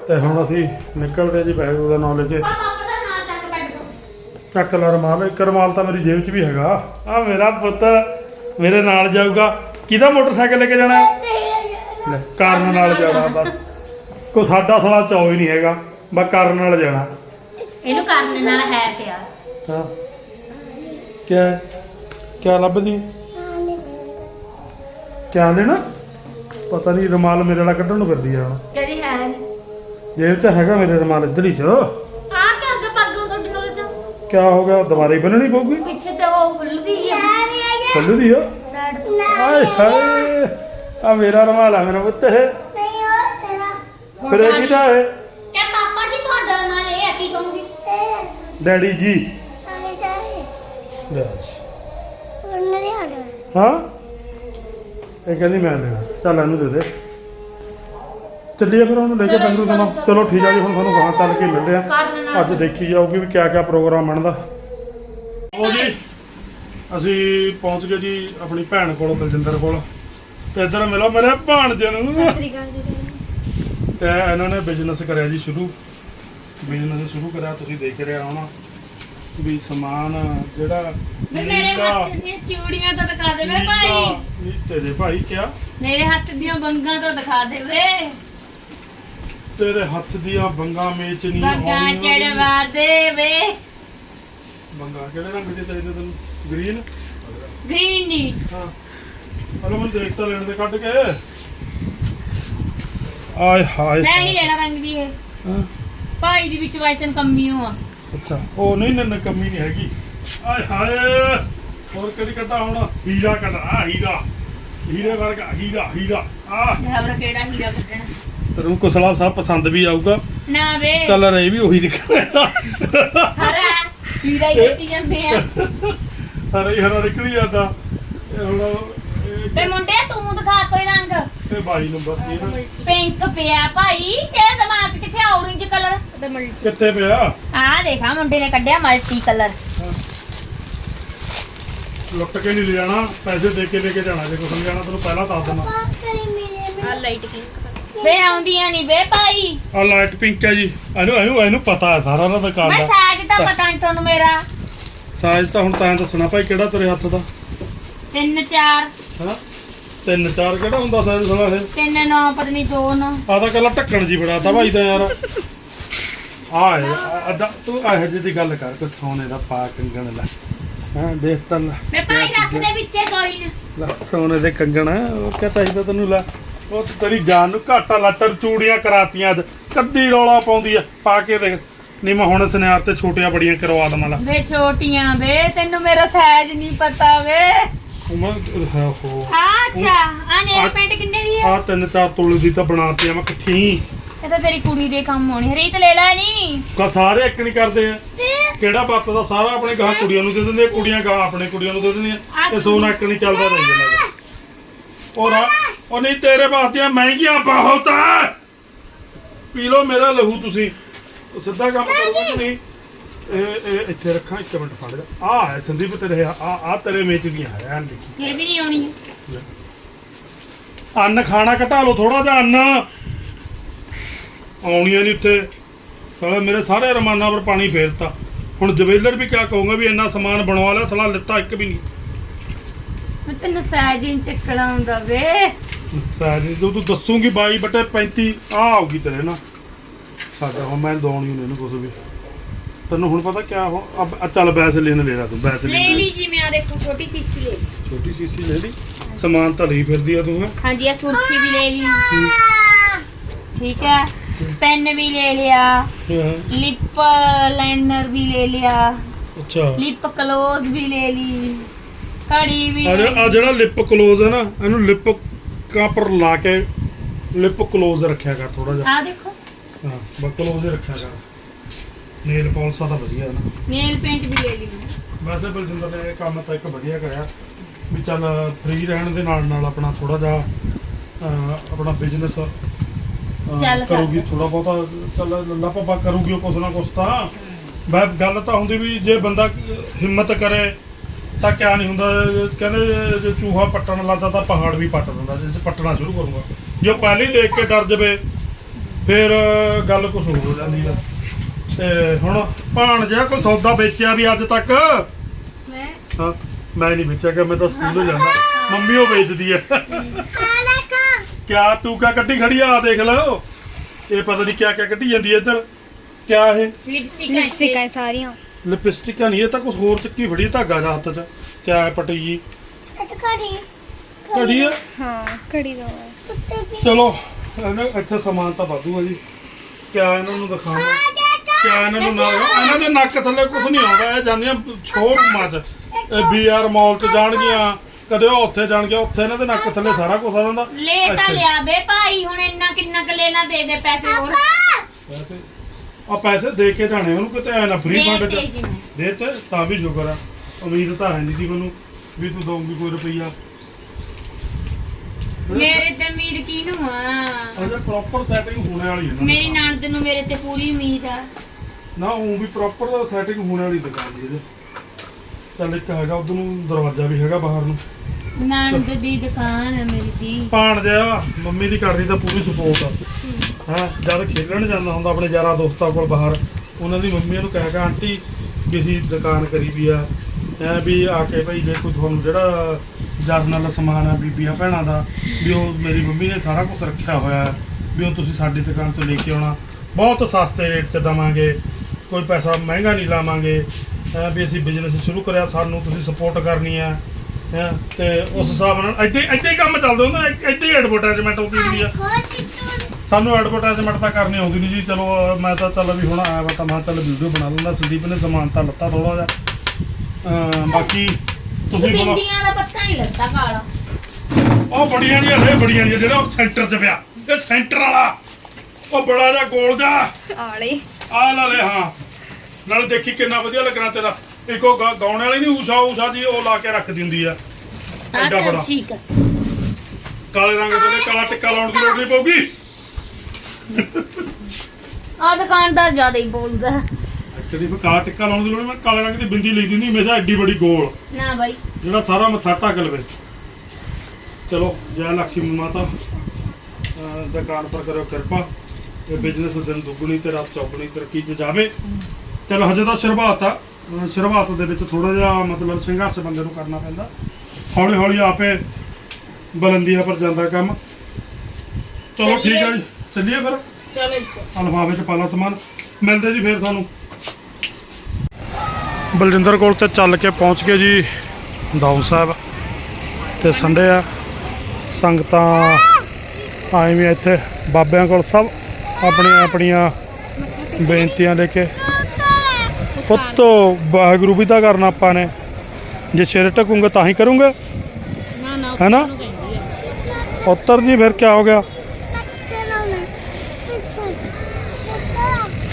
ਤੇ ਹੁਣ ਅਸੀਂ ਨਿਕਲਦੇ ਜੀ ਵਾਹਿਗੁਰੂ ਦਾ ਨਾਮ ਲੈ ਕੇ ਚੱਕ ਬੈਠ। ਜਾਓ ਚੱਕ ਲਾ ਰਮਾਲ। ਇੱਕ ਰਮਾਲ ਤਾਂ ਮੇਰੀ ਜੇਬ 'ਚ ਵੀ ਹੈਗਾ। ਆ ਮੇਰਾ ਪੁੱਤ ਮੇਰੇ ਨਾਲ ਜਾਊਗਾ। ਕਿਹਦਾ ਮੋਟਰਸਾਈਕਲ ਲੈ ਕੇ ਜਾਣਾ? ਲੈ, ਕਰਨ ਨਾਲ ਜਾਣਾ ਬਸ। ਕੋ ਸਾਡਾ ਸਾਲਾ ਚਾਅ ਹੀ ਨਹੀਂ ਹੈਗਾ। ਬਸ ਕਰਨ ਨਾਲ ਜਾਣਾ। ਇਹਨੂੰ ਕਰਨ ਨਾਲ ਹੈ ਪਿਆਰ ਹਾਂ। ਕਿਆ ਕਿਆ ਲੱਭਦੀ? ਕਿਆ ਲੈਣਾ? ਪਤਾ ਨਹੀਂ ਰਮਾਲ ਮੇਰੇ ਵਾਲਾ ਕੱਢਣ ਨੂੰ ਫਿਰਦੀ ਆ ਹੁਣ। ਕਹਿੰਦੀ ਹੈ? ਨੀ। ਜੇਬ 'ਚ ਹੈਗਾ ਮੇਰੇ ਰਮਾਲ ਇੱਧਰ ਹੀ 'ਚ। ਆ ਕਿ ਅੱਗੇ ਪੱਗੋਂ ਤੁਹਾਡੀ ਨੂੰ ਤਾਂ ਕਿਆ ਹੋ ਗਿਆ? ਦੁਬਾਰਾ ਬੰਨਣੀ ਪਊਗੀ? ਪਿੱਛੇ ਤੇ ਉਹ ਖੁੱਲਦੀ ਆ। ਖੁੱਲਦੀ ਆ? ਸਾਈਡ ਆਏ ਹਾਏ ਆ ਮੇਰਾ ਰਮਾਲ ਆ ਮੇਰਾ ਪੁੱਤ ਹੈ ਫਿਰ ਇਹ ਕਿਹਦਾ ਹੈ ਕਿ ਪਾਪਾ ਜੀ ਤੁਹਾਡਾ ਨਾਲ ਇਹ ਆ ਕੀ ਕਹੂੰਗੀ? ਡੈਡੀ ਜੀ। ਲੈ। ਹਾਂ? ਇਹ ਕਹਿੰਦੀ ਮੈਂ ਲੈਣਾ ਚੱਲ ਇਹਨੂੰ ਦੇ ਦੇ। ਚੱਲੀਏ ਫਿਰ ਹੁਣ ਲੈ ਕੇ ਬੈਂਗਲੂ ਸਾਨੂੰ ਚਲੋ ਠੀਕ ਆ ਜੀ ਹੁਣ ਤੁਹਾਨੂੰ ਗਾਂ ਚੱਲ ਕੇ ਮਿਲਦੇ ਨਾਲ ਅੱਜ ਦੇਖੀ ਜਾਊਗੀ ਵੀ ਕਿਆ ਕਿਆ ਪ੍ਰੋਗਰਾਮ ਬਣਦਾ। ਉਹ ਜੀ ਅਸੀਂ ਪਹੁੰਚ ਗਏ ਜੀ ਆਪਣੀ ਭੈਣ ਕੋਲ ਬਲਜਿੰਦਰ ਕੋਲ। ਤੇ ਇੱਧਰ ਮਿਲੋ ਮੇਰੇ ਭਾਣਜੇ ਨੂੰ। ਤੇ ਇਹਨਾਂ ਨੇ ਬਿਜ਼ਨਸ ਕਰਿਆ ਜੀ ਸ਼ੁਰੂ। ਬਿਜ਼ਨਸ ਸ਼ੁਰੂ ਕਰਿਆ ਤੁਸੀਂ ਦੇਖ ਰਹੇ ਹੋਣਾ। ਵੀ ਸਮਾਨ ਜਿਹੜਾ ਮੇਰੇ ਹੱਥ ਦੀਆਂ ਚੂੜੀਆਂ ਤਾਂ ਦਿਖਾ ਦੇ ਵੇ ਭਾਈ ਤੇਰੇ ਭਾਈ ਕਿਆ? ਮੇਰੇ ਹੱਥ ਦੀਆਂ ਬੰਗਾਂ ਤਾਂ ਦਿਖਾ ਦੇ ਵੇ ਤੇਰੇ ਹੱਥ ਦੀਆਂ ਬੰਗਾ ਮੇਚਨੀਆਂ ਬੰਗਾਂ ਚੜਵਾ ਦੇ ਵੇ ਬੰਗਾ ਕਿਹੜੇ ਰੰਗ ਦੇ ਚਾਹੀਦੇ ਤੈਨੂੰ? ਗ੍ਰੀਨ ਗ੍ਰੀਨ ਨੀ। ਹਾਂ। ਹਲੋ ਮੈਨੂੰ ਦੇਖ ਤਾਂ ਲੈਣ ਦੇ ਕੱਢ ਕੇ। ਆਏ ਹਾਏ ਮੈਂ ਨਹੀਂ ਲੈਣਾ ਰੰਗ ਦੀ ਇਹ। ਹਾਂ, ਭਾਈ ਦੀ ਵਿੱਚ ਵਾਇਸਨ ਕੰਮੀ ਹੋ ਆ। ਅੱਛਾ। ਉਹ ਨਹੀਂ ਨਾ ਨਕਮੀ ਨਹੀਂ ਹੈਗੀ। ਆਏ ਹਾਏ ਹੋਰ ਕਦੀ ਕੱਟਾ ਹੁਣ ਹੀਰਾ ਕੱਟਾ ਆ ਹੀਰਾ। ਹੀਰੇ ਵਰਗਾ ਹੀਰਾ ਹੀਰਾ ਆ ਖਬਰ ਕਿਹੜਾ ਹੀਰਾ ਕੱਢਣਾ? ਤੈਨੂੰ ਕੁਸਲਾ ਸਾਹਿਬ ਪਸੰਦ ਵੀ ਆਊਗਾ। ਨਾ ਵੇ। ਕਲਰ ਇਹ ਵੀ ਉਹੀ ਨਿਕਲਦਾ ਹਰਾ ਹੀਰਾ ਹੀ ਦਿੱਤੀ ਜਾਂਦੇ ਆ। ਹਰਾ ਹੀ ਹਰਾ ਨਿਕਲੀ ਜਾਂਦਾ। ਇਹ ਹੁਣ ਤੇ ਮੁੰਡੇ ਤੂੰ ਦਿਖਾ ਕੋਈ 122 ਨੰਬਰ ਤੇ ਨਾ ਪਿੰਕ ਪਿਆ ਭਾਈ ਤੇਰਾ ਦਿਮਾਗ ਕਿੱਥੇ ਔਰੇਂਜ ਕਲਰ ਉਹਦਾ ਮਲਟੀ ਕਿੱਥੇ ਪਿਆ? ਆਹ ਦੇਖਾ ਮੁੰਡੇ ਨੇ ਕੱਢਿਆ ਮਲਟੀ ਕਲਰ ਲੁੱਟ ਕੇ ਨਹੀਂ ਲੈ ਪੈਸੇ ਦੇ ਕੇ ਲੈ ਕੇ ਜਾਣਾ ਜੇ ਕੁਝ ਨਹੀਂ ਤੈਨੂੰ ਪਹਿਲਾਂ ਦੱਸ ਦੇਣਾ। ਵੇ। ਆਉਂਦੀਆਂ ਨਹੀਂ ਵੇ ਭਾਈ। ਆ ਲਾਈਟ ਪਿੰਕ ਹੈ ਜੀ। ਇਹਨੂੰ ਇਹਨੂੰ ਇਹਨੂੰ ਪਤਾ ਹੈ ਸਾਰਾ ਨਾ ਦੁਕਾਨ ਮੈਂ ਸਾਜ ਤਾਂ ਪਤਾ ਨਹੀਂ ਤੁਹਾਨੂੰ ਮੇਰਾ। ਸਾਈਜ਼ ਤਾਂ ਹੁਣ ਤਾਂ ਦੱਸਣਾ ਭਾਈ ਕਿਹੜਾ ਤੇਰੇ ਹੱਥ ਦਾ? 3 4 ਹੈਨਾ ਤਿੰਨ ਚਾਰ ਕਿਹੜਾ ਹੁੰਦਾ ਸਾਈਜ਼ ਸਾਲਾ ਇਹ? ਤਿੰਨ ਨੌ ਪਤਾ ਨਹੀਂ ਦੋ ਨੌ ਆ ਤਾਂ ਕੱਲਾ ਢੱਕਣ ਜੀ ਫੜਾਤਾ ਭਾਈ ਦਾ ਯਾਰ। ਆ ਯਾਰ, ਅੱਧਾ ਤੂੰ ਇਹੋ ਜਿਹੀ ਦੀ ਗੱਲ ਕਰ ਕਿ ਸੋਨੇ ਦਾ ਪਾ ਕੰਗਣ ਲੈ। ਹਾਂ ਦੇਖ ਤਾਂ ਲੈ। ਮੈਂ ਭਾਈ ਰੱਖ ਦੇ ਵਿੱਚੇ ਕੋਈ ਨਾ। ਲੈ, ਸੋਨੇ ਦੇ ਕੰਗਣ ਉਹ ਕਿਆ ਚਾਹੀਦਾ ਤੈਨੂੰ ਲੈ। ਉਹ ਤਾਂ ਤੇਰੀ ਜਾਨ ਨੂੰ ਘਾਟਾ ਲੱਤਰ ਚੂੜੀਆਂ ਕਰਾਤੀਆਂ ਅੱਜ। ਕੱਦੀ ਰੌਲਾ ਪਾਉਂਦੀ ਆ ਪਾ ਕੇ ਦੇਖ। ਨਹੀਂ ਮੈਂ ਹੁਣ ਸੁਨਿਆਰ ਤੇ ਛੋਟੀਆਂ ਬੜੀਆਂ ਕਰਵਾ ਦਵਾਂ ਲਾ। ਵੇ ਛੋਟੀਆਂ ਵੇ ਤੈਨੂੰ ਮੇਰਾ ਸਾਈਜ਼ ਨਹੀਂ ਪਤਾ ਵੇ। ਉਮਰ ਹੈ ਹੋ ਆ ਅੱਛਾ ਆ ਨੇਲ ਪੈਂਟ ਕਿੰਨੇ ਦੀ ਹੈ ਆ ਤਿੰਨ ਚਾਰ ਤੋਲੇ ਦੀ ਤਾਂ ਬਣਾਤੀਆਂ ਮੈਂ ਇਕੱਠੀ ਇਹ ਤਾਂ ਤੇਰੀ ਕੁੜੀ ਦੇ ਕੰਮ ਹੋਣੀ ਹਰੀਤ ਲੈ ਲੈ ਨਹੀਂ ਕਾ ਸਾਰੇ ਇੱਕ ਨਹੀਂ ਕਰਦੇ ਆ। ਕਿਹੜਾ ਵਰਤਦਾ ਸਾਰਾ ਆਪਣੇ ਗਾਹ ਕੁੜੀਆਂ ਨੂੰ ਦੇ ਦਿੰਦੇ ਆ, ਕੁੜੀਆਂ ਗਾਹ ਆਪਣੇ ਕੁੜੀਆਂ ਨੂੰ ਦੇ ਦਿੰਦੀਆਂ ਤੇ ਸੋਨਾ ਇੱਕ ਨਹੀਂ ਚੱਲਦਾ ਰਹੀ ਜਾਂਦਾ। ਉਹ ਨਾ ਉਹ ਨਹੀਂ ਤੇਰੇ ਵਾਸਤੇ ਮਹਿੰਗੀਆਂ ਬਹੁਤ ਆ। ਪੀ ਲਓ ਮੇਰਾ ਲਹੂ ਤੁਸੀਂ। ਉਹ ਸਿੱਧਾ ਕੰਮ ਕਰੋਗੇ ਕਿ ਨਹੀਂ ਇਹ ਇਹ ਇੱਥੇ ਰੱਖਾਂ ਇੱਕ ਮਿੰਟ ਫੜ ਜਾ। ਆ ਹੈ ਸੰਦੀਪ ਤੇਰੇ ਆ ਆ ਤੇਰੇ ਮੇਚ ਦੀਆਂ ਹੈ ਐਨ ਦੇਖੀ। ਇਹ ਵੀ ਨਹੀਂ ਆਉਣੀ। ਅੰਨ ਖਾਣਾ ਘਟਾ ਲਓ ਥੋੜਾ ਜਿਹਾ ਅੰਨ। ਆਉਣੀਆਂ ਨਹੀਂ ਉੱਥੇ। ਸਾਲਾ ਮੇਰੇ ਸਾਰੇ ਰਮਾਨਾਂ ਪਰ ਪਾਣੀ ਫੇਰਤਾ। ਹੁਣ ਜਵੇਲਰ ਵੀ ਕਿਆ ਕਹੂੰਗਾ ਵੀ ਇੰਨਾ ਸਮਾਨ ਬਣਵਾ ਲਿਆ ਸਲਾ ਲਿੱਤਾ ਇੱਕ ਵੀ ਨਹੀਂ। ਮੈਂ ਤੈਨੂੰ ਸਾਈਜ਼ ਹੀ ਨੀ ਚੱਕਣਾ ਹੁੰਦਾ ਵੇ। ਸਾਜੀ ਤੂੰ ਤੂੰ ਦੱਸੂਗੀ 22 ਬਟੇ 35 ਆ ਆਊਗੀ ਤੇਰੇ ਨਾ ਸਾਡਾ ਹੁਣ ਮੈਂ ਦੌਣੀ ਨਹੀਂ ਇਹਨੂੰ ਕੁਝ ਵੀ। ਤੈਨੂੰ ਹੁਣ ਪਤਾ ਕਿਆ ਹੋ ਅਬ ਆ ਚੱਲ ਵੈਸਲੀਨ ਲੈ ਲੈ ਤੂੰ ਲੈ ਵੈਸਲੀਨ ਲਈ ਜੀ ਮੈਂ ਆ ਦੇਖੋ ਛੋਟੀ ਸੀਸੀ ਲੈ ਲਈ। ਛੋਟੀ ਸੀਸੀ ਲੈ ਲਈ। ਸਮਾਨ ਤਾਂ ਲਈ ਫਿਰਦੀ ਆ ਤੂੰ ਹੈਂ। ਹਾਂਜੀ ਆ ਸੁਰਖੀ ਵੀ ਲੈ ਲਈ। ਠੀਕ ਹੈ। ਪੈਨ ਵੀ ਲੈ ਲਿਆ। ਹਾਂ। ਲਿਪ ਲਾਈਨਰ ਵੀ ਲੈ ਲਿਆ। ਅੱਛਾ। ਲਿਪ ਕਲੋਜ਼ ਵੀ ਲੈ ਲਈ। ਕੜੀ ਵੀ ਆ ਲੈ ਜਿਹੜਾ- ਆ ਲਈ। ਜਿਹੜਾ ਲਿਪ ਕਲੋਜ਼ ਹੈ ਨਾ ਇਹਨੂੰ ਲਿਪ ਕਾਪਰ ਲਾ ਕੇ ਲਿਪ ਕਲੋਜ਼ ਰੱਖਿਆ ਕਰ ਥੋੜਾ ਜਿਹਾ। ਆ ਦੇਖੋ। ਹਾਂ ਬਸ ਕਲੋਜ਼ ਰੱਖਿਆ ਕਰ। ਨੇਲ ਪਾਲਿਸ਼ਾਂ ਤਾਂ ਵਧੀਆ ਨਾ। ਨੇਲ ਪੇਂਟ ਵੀ ਲੈ ਲਈ। ਵੈਸੇ ਬਲਜਿੰਦਰ ਨੇ ਇਹ ਕੰਮ ਤਾਂ ਇੱਕ ਵਧੀਆ ਕਰਿਆ ਵੀ ਚੱਲ ਫ੍ਰੀ ਰਹਿਣ ਦੇ ਨਾਲ ਨਾਲ ਆਪਣਾ ਥੋੜਾ ਜਿਹਾ ਅਹ, ਆਪਣਾ ਬਿਜ਼ਨਸ ਚੱਲ ਕਰੂਗੀ। ਥੋੜਾ ਬਹੁਤਾ। ਚੱਲ ਲੱਪਾ ਕਰੂਗੀ ਉਹ ਕੁਛ ਨਾ ਕੁਛ ਤਾਂ। ਮੈਂ ਗੱਲ ਤਾਂ ਹੁੰਦੀ ਵੀ ਜੇ ਬੰਦਾ ਹਿੰਮਤ ਕਰੇ ਤਾਂ ਕਿਆ ਨਹੀਂ ਹੁੰਦਾ। ਕਹਿੰਦੇ ਜੇ ਚੂਹਾ ਪੱਟਣ ਲੱਗਦਾ ਤਾਂ ਪਹਾੜ ਵੀ ਪੱਟ ਦਿੰਦਾ। ਜੇ ਪੱਟਣਾ ਸ਼ੁਰੂ ਕਰੂਗਾ। ਜੇ ਉਹ ਪਹਿਲੇ ਹੀ ਦੇਖ ਕੇ ਡਰ ਜਵੇ ਫਿਰ ਗੱਲ ਕੁਝ ਹੋਰ ਹੋ ਜਾਂਦੀ ਆ। ਤੇ ਹੁਣ ਭਾਣ ਜਿਹਾ ਕੋਈ ਸੌਦਾ ਵੇਚਿਆ ਵੀ ਅੱਜ ਤੱਕ? ਮੈਂ? ਹਾਂ ਮੈਂ ਨਹੀਂ ਵੇਚਿਆ ਕਿ ਮੈਂ ਤਾਂ ਸਕੂਲ ਜਾਂਦਾ। ਮੰਮੀ ਉਹ ਵੇਚਦੀ ਹੈ। ਕਿਆ ਤੂੰ ਕਿਆ ਕੱਢੀ ਖੜੀ ਆ? ਆਹ ਦੇਖ ਲਓ। ਇਹ ਪਤਾ ਨਹੀਂ ਕਿਆ ਕਿਆ ਕੱਢੀ ਜਾਂਦੀ ਹੈ ਇੱਧਰ। ਕਿਆ ਇਹ? ਲਿਪਸਟਿਕ ਲਿਪਸਟਿਕਾਂ ਸਾਰੀਆਂ। ਲਿਪਸਟਿਕਾਂ ਨਹੀਂ ਇਹ ਤਾਂ ਕੁਝ ਹੋਰ ਚੱਕੀ ਫੜੀ ਧਾਗਾ ਜਾ ਹੱਥ 'ਚ। ਕਿਆ ਹੈ ਪਟੀ ਜੀ? ਘੜੀ ਆ? ਹਾਂ ਘੜੀ ਦਾ ਚਲੋ ਇਹਨਾਂ ਇੱਥੇ ਸਮਾਨ ਤਾਂ ਵਾਧੂ ਆ ਜੀ। ਕਿਆ ਇਹਨਾਂ ਨੂੰ ਦਿਖਾਵਾਂ? ਕਿਆ ਇਹਨਾਂ ਨੂੰ ਨਾ ਇਹਨਾਂ ਦੇ ਨੱਕ ਥੱਲੇ ਕੁਝ ਨਹੀਂ ਆਉਂਦਾ ਇਹ ਜਾਂਦੀਆਂ ਛੋਪ ਮੱਚ ਇਹ ਬੀਆਰ ਮਾਲ 'ਚ ਜਾਣਗੀਆਂ ਕਦੇ ਉਹ ਉੱਥੇ ਜਾਣਗੀਆਂ ਉੱਥੇ ਇਹਨਾਂ ਦੇ ਨੱਕ ਥੱਲੇ ਸਾਰਾ ਕੁਝ ਆ ਜਾਂਦਾ। ਲੈ ਤਾਂ ਇੱਥੇ। ਲਿਆ ਬੇ ਭਾਈ ਹੁਣ ਇੰਨਾ ਕਿੰਨਾ ਕ ਲੈਣਾ ਦੇ ਦੇ ਪੈਸੇ ਹੋਰ। ਪੈਸੇ? ਆ ਪੈਸੇ ਦੇ ਕੇ ਜਾਣੇ ਉਹਨੂੰ ਕਿਤੇ ਐ ਨਾ ਫ੍ਰੀ ਫੰਡ ਦੇ ਚ। ਜੀ ਮੈਂ ਦੇ ਤੇ ਤਾਂ ਵੀ ਸ਼ੁਕਰ ਆ। ਉਮੀਦ ਤਾਂ ਹੈ ਨਹੀਂ ਸੀ ਮੈਨੂੰ ਵੀ ਤੂੰ ਦਊਂਗੀ ਕੋਈ ਰੁਪਈਆ। ਮੇਰੇ ਤੇ ਉਮੀਦ ਕਿਹਨੂੰ ਆ? ਅਜੇ ਪ੍ਰੋਪਰ ਸੈਟਿੰਗ ਹੋਣੇ ਵਾਲੀ ਹੈ ਨਾ ਮੇਰੀ ਨਣਦ ਨੂੰ ਮੇਰੇ ਤੇ ਪੂਰੀ ਉਮੀਦ ਆ। ਨਾ ਉਹ ਵੀ ਪ੍ਰੋਪਰ ਸੈਟਿੰਗ ਹੋਣੇ ਵਾਲੀ ਦੁਕਾਨ ਦੀ ਇਹਦੇ। ਚੱਲ ਇੱਕ ਹੈਗਾ ਉਧਰ ਨੂੰ ਦਰਵਾਜ਼ਾ ਵੀ ਹੈਗਾ ਬਾਹਰ ਨੂੰ। ਨਣਦ ਦੀ ਦੁਕਾਨ ਆ ਮੇਰੀ ਦੀ। ਭਾਣ ਜਿਹਾ ਮੰਮੀ ਦੀ ਕਰਦੀ ਤਾਂ ਪੂਰੀ ਸਪੋਰਟ ਆ। ਹਾਂ। ਜਦ ਖੇਡਣ ਜਾਂਦਾ ਹੁੰਦਾ ਆਪਣੇ ਯਾਰਾਂ ਦੋਸਤਾਂ ਕੋਲ ਬਾਹਰ ਉਹਨਾਂ ਦੀ ਮੰਮੀ ਨੂੰ ਕਹਿ ਕੇ ਆਂਟੀ ਵੀ ਅਸੀਂ ਦੁਕਾਨ ਕਰੀ ਵੀ ਆ। ਐ ਵੀ ਆ ਕੇ ਭਾਈ ਜੇ ਕੋਈ ਤੁਹਾਨੂੰ ਜਿਹੜਾ ਜਰਨਲ ਸਮਾਨ ਆ ਬੀਬੀਆਂ ਭੈਣਾਂ ਦਾ ਵੀ ਉਹ ਮੇਰੀ ਮੰਮੀ ਨੇ ਸਾਰਾ ਕੁਝ ਰੱਖਿਆ ਹੋਇਆ ਹੈ ਵੀ ਉਹ ਤੁਸੀਂ ਸਾਡੀ ਦੁਕਾਨ ਤੋਂ ਲੈ ਕੇ ਆਉਣਾ। ਬਹੁਤ ਸਸਤੇ ਰੇਟ 'ਚ ਦਵਾਂਗੇ ਕੋਈ ਪੈਸਾ ਮਹਿੰਗਾ ਨਹੀਂ ਲਾਵਾਂਗੇ। ਐ ਵੀ ਅਸੀਂ ਬਿਜ਼ਨਸ ਸ਼ੁਰੂ ਕਰਿਆ ਸਾਨੂੰ ਤੁਸੀਂ ਸਪੋਰਟ ਕਰਨੀ ਆ ਹੈਂ ਤੇ ਉਸ ਹਿਸਾਬ ਨਾਲ ਹੀ- ਇੱਦਾਂ ਹੀ ਕੰਮ ਚੱਲਦਾ ਹੁੰਦਾ ਇੱਦਾਂ ਹੀ ਐਡਵਰਟਾਈਜ਼ਮੈਂਟ ਹੁੰਦੀ ਹੁੰਦੀ ਆ। ਸਾਨੂੰ ਐਡਵਰਟਾਈਜ਼ਮੈਂਟ ਤਾਂ ਕਰਨੀ ਆਉਂਦੀ ਨਹੀਂ ਜੀ ਚਲੋ ਅਹ ਮੈਂ ਤਾਂ ਚੱਲ ਵੀ ਹੁਣ ਆਇਆ ਵਾ ਤਾਂ ਮੈਂ ਕਿਹਾ ਚੱਲ ਵੀਡੀਓ ਬਣਾ ਲੂੰਗਾ ਸੰਦੀਪ ਨੇ ਸਮਾਨ ਤਾਂ ਲੱਤਾ ਥੋੜਾ ਜਿਹਾ। ਅਹ ਬਾਕੀ ਤੁਸੀਂ ਬੋਲੋ ਬਿੰਦੀਆਂ ਦਾ ਪੱਤਾ ਨਹੀਂ ਲੱਗਦਾ ਕਾਲਾ। ਉਹ ਬੜੀਆਂ ਨਹੀਂ ਹਲੇ ਬੜੀਆਂ ਨਹੀਂ ਜਿਹੜਾ ਉਹ ਸੈਂਟਰ 'ਚ ਪਿਆ। ਇਹ ਸੈਂਟਰ ਵਾਲਾ। ਉਹ ਬੜਾ ਜਿਹਾ ਗੋਲ ਜਿਹਾ। ਆਲੇ ਆ ਲਾ ਲੈ ਹਾਂ। ਨਾਲ ਦੇਖੀ ਕਿੰਨਾ ਵਧੀਆ ਲੱਗਣਾ ਤੇਰਾ। ਇੱਕ ਗਾਉਣ ਵਾਲੀ ਨਹੀਂ ਊਸ਼ਾ ਊਸ਼ਾ ਜੀ ਉਹ ਲਾ ਕੇ ਰੱਖਦੀ ਹੁੰਦੀ ਆ। ਐਡਾ ਬੜਾ। ਠੀਕ ਆ। ਕਾਲੇ ਰੰਗ ਦੇ ਕਾਲਾ ਟਿੱਕਾ ਲਾਉਣ ਦੀ ਲੋੜ ਨਹੀਂ ਪਊਗੀ। ਆ ਦੁਕਾਨਦਾਰ ਜ਼ਿਆਦਾ ਹੀ ਬੋਲਦਾ। ਕਦੀ ਫਿਰ ਕਾਲਾ ਟਿੱਕਾ ਲਾਉਣ ਦੀ ਲੋੜ ਨਹੀਂ ਮੈਂ ਕਾਲੇ ਰੰਗ ਦੀ ਬਿੰਦੀ ਲਈ ਦਿੰਦੀ ਹਮੇਸ਼ਾ ਐਡੀ ਬੜੀ ਗੋਲ। ਨਾ ਬਾਈ। ਜਿਹੜਾ ਸਾਰਾ ਮੱਥਾ ਢੱਕ ਲਵੇ। ਚਲੋ ਜੈ ਲక్ష్ਮੀ ਮਾਤਾ। ਦੁਕਾਨ ਪਰ ਕਰਿਓ ਕਿਰਪਾ। ਇਹ ਬਿਜ਼ਨਸ ਦਿਨ ਦੁੱਗਣੀ ਤੇ ਰਾਤ ਚੌਗਣੀ ਤਰੱਕੀ 'ਚ ਜਾਵੇ। ਚਲੋ ਹਜੇ ਤਾਂ ਸ਼ੁਰੂਆਤ ਆ। ਸ਼ੁਰੂਆਤ ਦੇ ਵਿੱਚ ਥੋੜਾ ਜਿਹਾ ਮਤਲਬ ਸੰਘਰਸ਼ ਬੰਦੇ ਨੂੰ ਕਰਨਾ ਪੈਂਦਾ। ਹੌਲੀ ਹੌਲੀ ਆਪੇ ਬੁਲੰਦੀਆਂ ਪਰ ਜਾਂਦਾ ਕੰਮ। ਚਲੋ ਠੀਕ ਹੈ ਜੀ। ਚੱਲੀਏ ਫਿਰ। ਚਲੋ ਅਲਫਾਬੇ ਚ ਪਾਲਾ ਸਮਾਨ। ਮਿਲਦੇ ਜੀ ਫੇਰ ਤੁਹਾਨੂੰ। ਬਲਜਿੰਦਰ ਕੋਲ ਤੇ ਚੱਲ ਕੇ ਪਹੁੰਚ ਗਏ ਜੀ ਦਾਊ ਸਾਹਿਬ ਤੇ ਸੰਡੇ ਆ। ਸੰਗਤਾਂ ਆਏ ਵੀ ਇੱਥੇ। ਬਾਬਿਆਂ ਕੋਲ ਸਭ ਆਪਣੀਆਂ ਆਪਣੀਆਂ ਬੇਨਤੀਆਂ ਲੈ ਕੇ। ਪੁੱਤੋ, ਵਾਹਿਗੁਰੂ ਵੀ ਤਾਂ ਕਰਨਾ ਆਪਾਂ ਨੇ। ਜੇ ਸਿਰ ਟਕੂੰਗੇ ਤਾਂ ਹੀ ਕਰੂੰਗਾ। ਹੈ ਨਾ ਉੱਤਰ ਜੀ, ਫਿਰ ਕੀ ਹੋ ਗਿਆ?